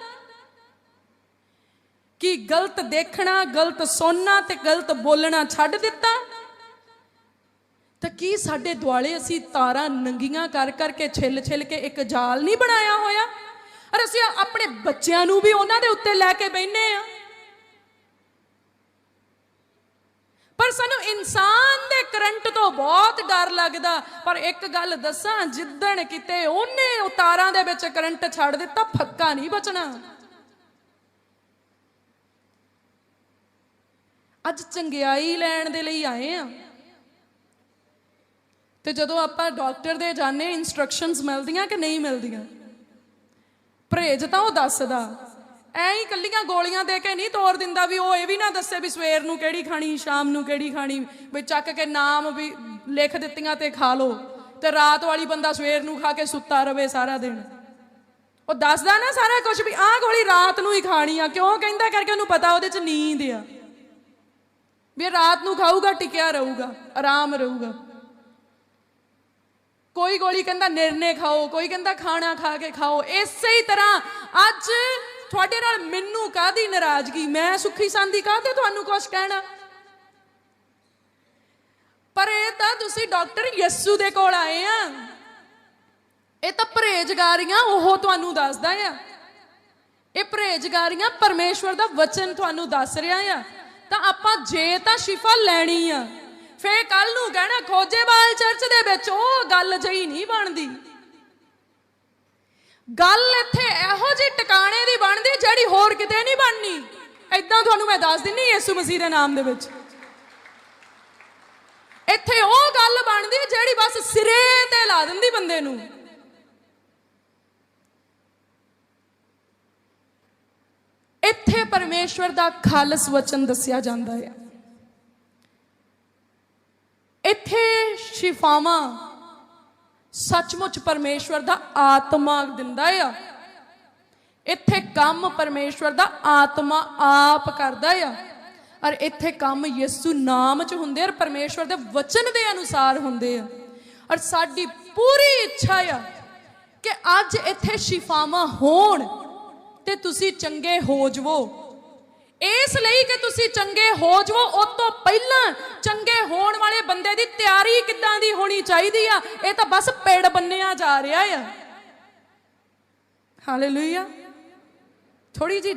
ਕੀ ਗਲਤ ਦੇਖਣਾ, ਗਲਤ ਸੁਣਨਾ ਤੇ ਗਲਤ ਬੋਲਣਾ ਛੱਡ ਦਿੱਤਾ? ਤਾਂ ਕੀ ਸਾਡੇ ਦੁਆਲੇ ਅਸੀਂ ਤਾਰਾਂ ਨੰਗੀਆਂ ਕਰ ਕਰਕੇ ਛਿੱਲ ਛਿੱਲ ਕੇ ਇੱਕ ਜਾਲ ਨਹੀਂ ਬਣਾਇਆ ਹੋਇਆ? ਅਰ ਅਸੀਂ ਆਪਣੇ ਬੱਚਿਆਂ ਨੂੰ ਵੀ ਉਹਨਾਂ ਦੇ ਉੱਤੇ ਲੈ ਕੇ ਬੈਠਨੇ ਆ। ਪਰ ਸਾਨੂੰ ਇਨਸਾਨ ਦੇ ਕਰੰਟ ਤੋਂ ਬਹੁਤ ਡਰ ਲੱਗਦਾ। ਪਰ ਇੱਕ ਗੱਲ ਦੱਸਾਂ, ਜਿੱਦਣ ਕਿਤੇ ਉਹਨੇ ਉਤਾਰਾਂ ਦੇ ਵਿੱਚ ਕਰੰਟ ਛੱਡ ਦਿੱਤਾ, ਫੱਕਾ ਨਹੀਂ ਬਚਣਾ। ਅੱਜ ਚੰਗਿਆਈ ਲੈਣ ਦੇ ਲਈ ਆਏ ਆ। ਤੇ ਜਦੋਂ ਆਪਾਂ ਡਾਕਟਰ ਦੇ ਜਾਣੇ ਇਨਸਟਰਕਸ਼ਨਸ ਮਿਲਦੀਆਂ ਕਿ ਨਹੀਂ ਮਿਲਦੀਆਂ? ਪਰਹੇਜ ਤਾਂ ਉਹ ਦੱਸਦਾ। ਐਂ ਹੀ ਕੱਲੀਆਂ ਗੋਲੀਆਂ ਦੇ ਕੇ ਨਹੀਂ ਤੋੜ ਦਿੰਦਾ ਵੀ ਉਹ ਇਹ ਵੀ ਨਾ ਦੱਸੇ ਵੀ ਸਵੇਰ ਨੂੰ ਕਿਹੜੀ ਖਾਣੀ, ਸ਼ਾਮ ਨੂੰ ਕਿਹੜੀ ਖਾਣੀ, ਵੀ ਚੱਕ ਕੇ ਨਾਮ ਵੀ ਲਿਖ ਦਿੱਤੀਆਂ ਤੇ ਖਾ ਲੋ ਤੇ ਰਾਤ ਵਾਲੀ ਬੰਦਾ ਸਵੇਰ ਨੂੰ ਖਾ ਕੇ ਸੁੱਤਾ ਰਵੇ ਸਾਰਾ ਦਿਨ। ਉਹ ਦੱਸਦਾ ਨਾ ਸਾਰਾ ਕੁਝ ਵੀ ਆਹ ਗੋਲੀ ਰਾਤ ਨੂੰ ਹੀ ਖਾਣੀ ਆ, ਕਿਉਂ? ਕਹਿੰਦਾ ਕਰਕੇ ਉਹਨੂੰ ਪਤਾ ਉਹਦੇ ਚ ਨੀਂਦ ਆ। ਵੀ ਰਾਤ ਨੂੰ ਖਾਊਗਾ, ਟਿਕਿਆ ਰਹੂਗਾ, ਆਰਾਮ ਰਹੂਗਾ। ਕੋਈ ਗੋਲੀ ਕਹਿੰਦਾ ਨਿਰਣੇ ਖਾਓ, ਕੋਈ ਕਹਿੰਦਾ ਖਾਣਾ ਖਾ ਕੇ ਖਾਓ, ਇਸੇ ਹੀ ਤਰ੍ਹਾਂ ਅੱਜ ਤੁਹਾਡੇ ਨਾਲ ਮੈਨੂੰ ਕਾਦੀ ਨਾਰਾਜ਼ਗੀ? ਮੈਂ ਸੁਖੀ ਸੰਦੀ ਕਾਹਤੇ ਤੁਹਾਨੂੰ ਕੁਝ ਕਹਿਣਾ? ਪਰ ਇਹ ਤਾਂ ਤੁਸੀਂ ਡਾਕਟਰ ਯਸੂ ਦੇ ਕੋਲ ਆਏ ਆ। ਇਹ ਤਾਂ ਪਰਹੇਜਗਾਰੀਆਂ ਉਹ ਤੁਹਾਨੂੰ ਦੱਸਦਾ ਆ। ਇਹ ਪਰਹੇਜਗਾਰੀਆਂ ਪਰਮੇਸ਼ਵਰ ਦਾ ਵਚਨ ਤੁਹਾਨੂੰ ਦੱਸ ਰਿਹਾ ਆ। ਤਾਂ ਆਪਾਂ ਜੇ ਤਾਂ ਸ਼ਿਫਾ ਲੈਣੀ ਆ। ਫੇਰ ਕੱਲ ਨੂੰ ਕਹਿਣਾ ਖੋਜੇਵਾਲ ਚਰਚ ਦੇ ਵਿੱਚ ਉਹ ਗੱਲ ਜਈ ਨਹੀਂ ਬਣਦੀ। ਗੱਲ ਇੱਥੇ ਇਹੋ ਜਿਹੇ ਟਿਕਾਣੇ ਦੀ ਬਣਦੀ ਜਿਹੜੀ ਹੋਰ ਕਿਤੇ ਨਹੀਂ ਬਣਨੀ। ਐਦਾਂ ਤੁਹਾਨੂੰ ਮੈਂ ਦੱਸ ਦਿੰਨੀ ਯਿਸੂ ਮਸੀਹ ਦੇ ਨਾਮ ਦੇ ਵਿੱਚ। ਇੱਥੇ ਉਹ ਗੱਲ ਬਣਦੀ ਜਿਹੜੀ ਬਸ ਸਿਰੇ ਤੇ ਲਾ ਦਿੰਦੀ ਬੰਦੇ ਨੂੰ। ਇੱਥੇ ਪਰਮੇਸ਼ਵਰ ਦਾ ਖਾਲਸ ਵਚਨ ਦੱਸਿਆ ਜਾਂਦਾ ਹੈ ਇੱਥੇ ਸ਼ਿਫਾਵਾਂ ਸੱਚਮੁੱਚ ਪਰਮੇਸ਼ਵਰ ਦਾ ਆਤਮਾ ਦਿੰਦਾ ਆ। ਇੱਥੇ ਕੰਮ ਪਰਮੇਸ਼ਵਰ ਦਾ ਆਤਮਾ ਆਪ ਕਰਦਾ ਆ। ਔਰ ਇੱਥੇ ਕੰਮ ਯਿਸੂ ਨਾਮ ਚ ਹੁੰਦੇ ਔਰ ਪਰਮੇਸ਼ਵਰ ਦੇ ਵਚਨ ਦੇ ਅਨੁਸਾਰ ਹੁੰਦੇ ਆ। ਔਰ ਸਾਡੀ ਪੂਰੀ ਇੱਛਾ ਆ ਕਿ ਅੱਜ ਇੱਥੇ ਸ਼ਿਫਾਵਾਂ ਹੋਣ ਤੇ ਤੁਸੀਂ ਚੰਗੇ ਹੋ ਜਾਵੋ। ਇਸ ਲਈ ਕਿ ਤੁਸੀਂ ਚੰਗੇ ਹੋ ਜਵੋ ਉਸ ਤੋਂ ਪਹਿਲਾਂ ਚੰਗੇ ਹੋਣ ਵਾਲੇ ਬੰਦੇ ਦੀ ਤਿਆਰੀ ਕਿੱਦਾਂ ਦੀ ਹੋਣੀ ਚਾਹੀਦੀ ਆ? ਇਹ ਤਾਂ ਬਸ ਪੇੜ ਬੰਨਿਆ ਜਾ ਰਿਹਾ ਆ। ਹਾਲੇਲੂਇਆ ਥੋੜੀ ਜੀ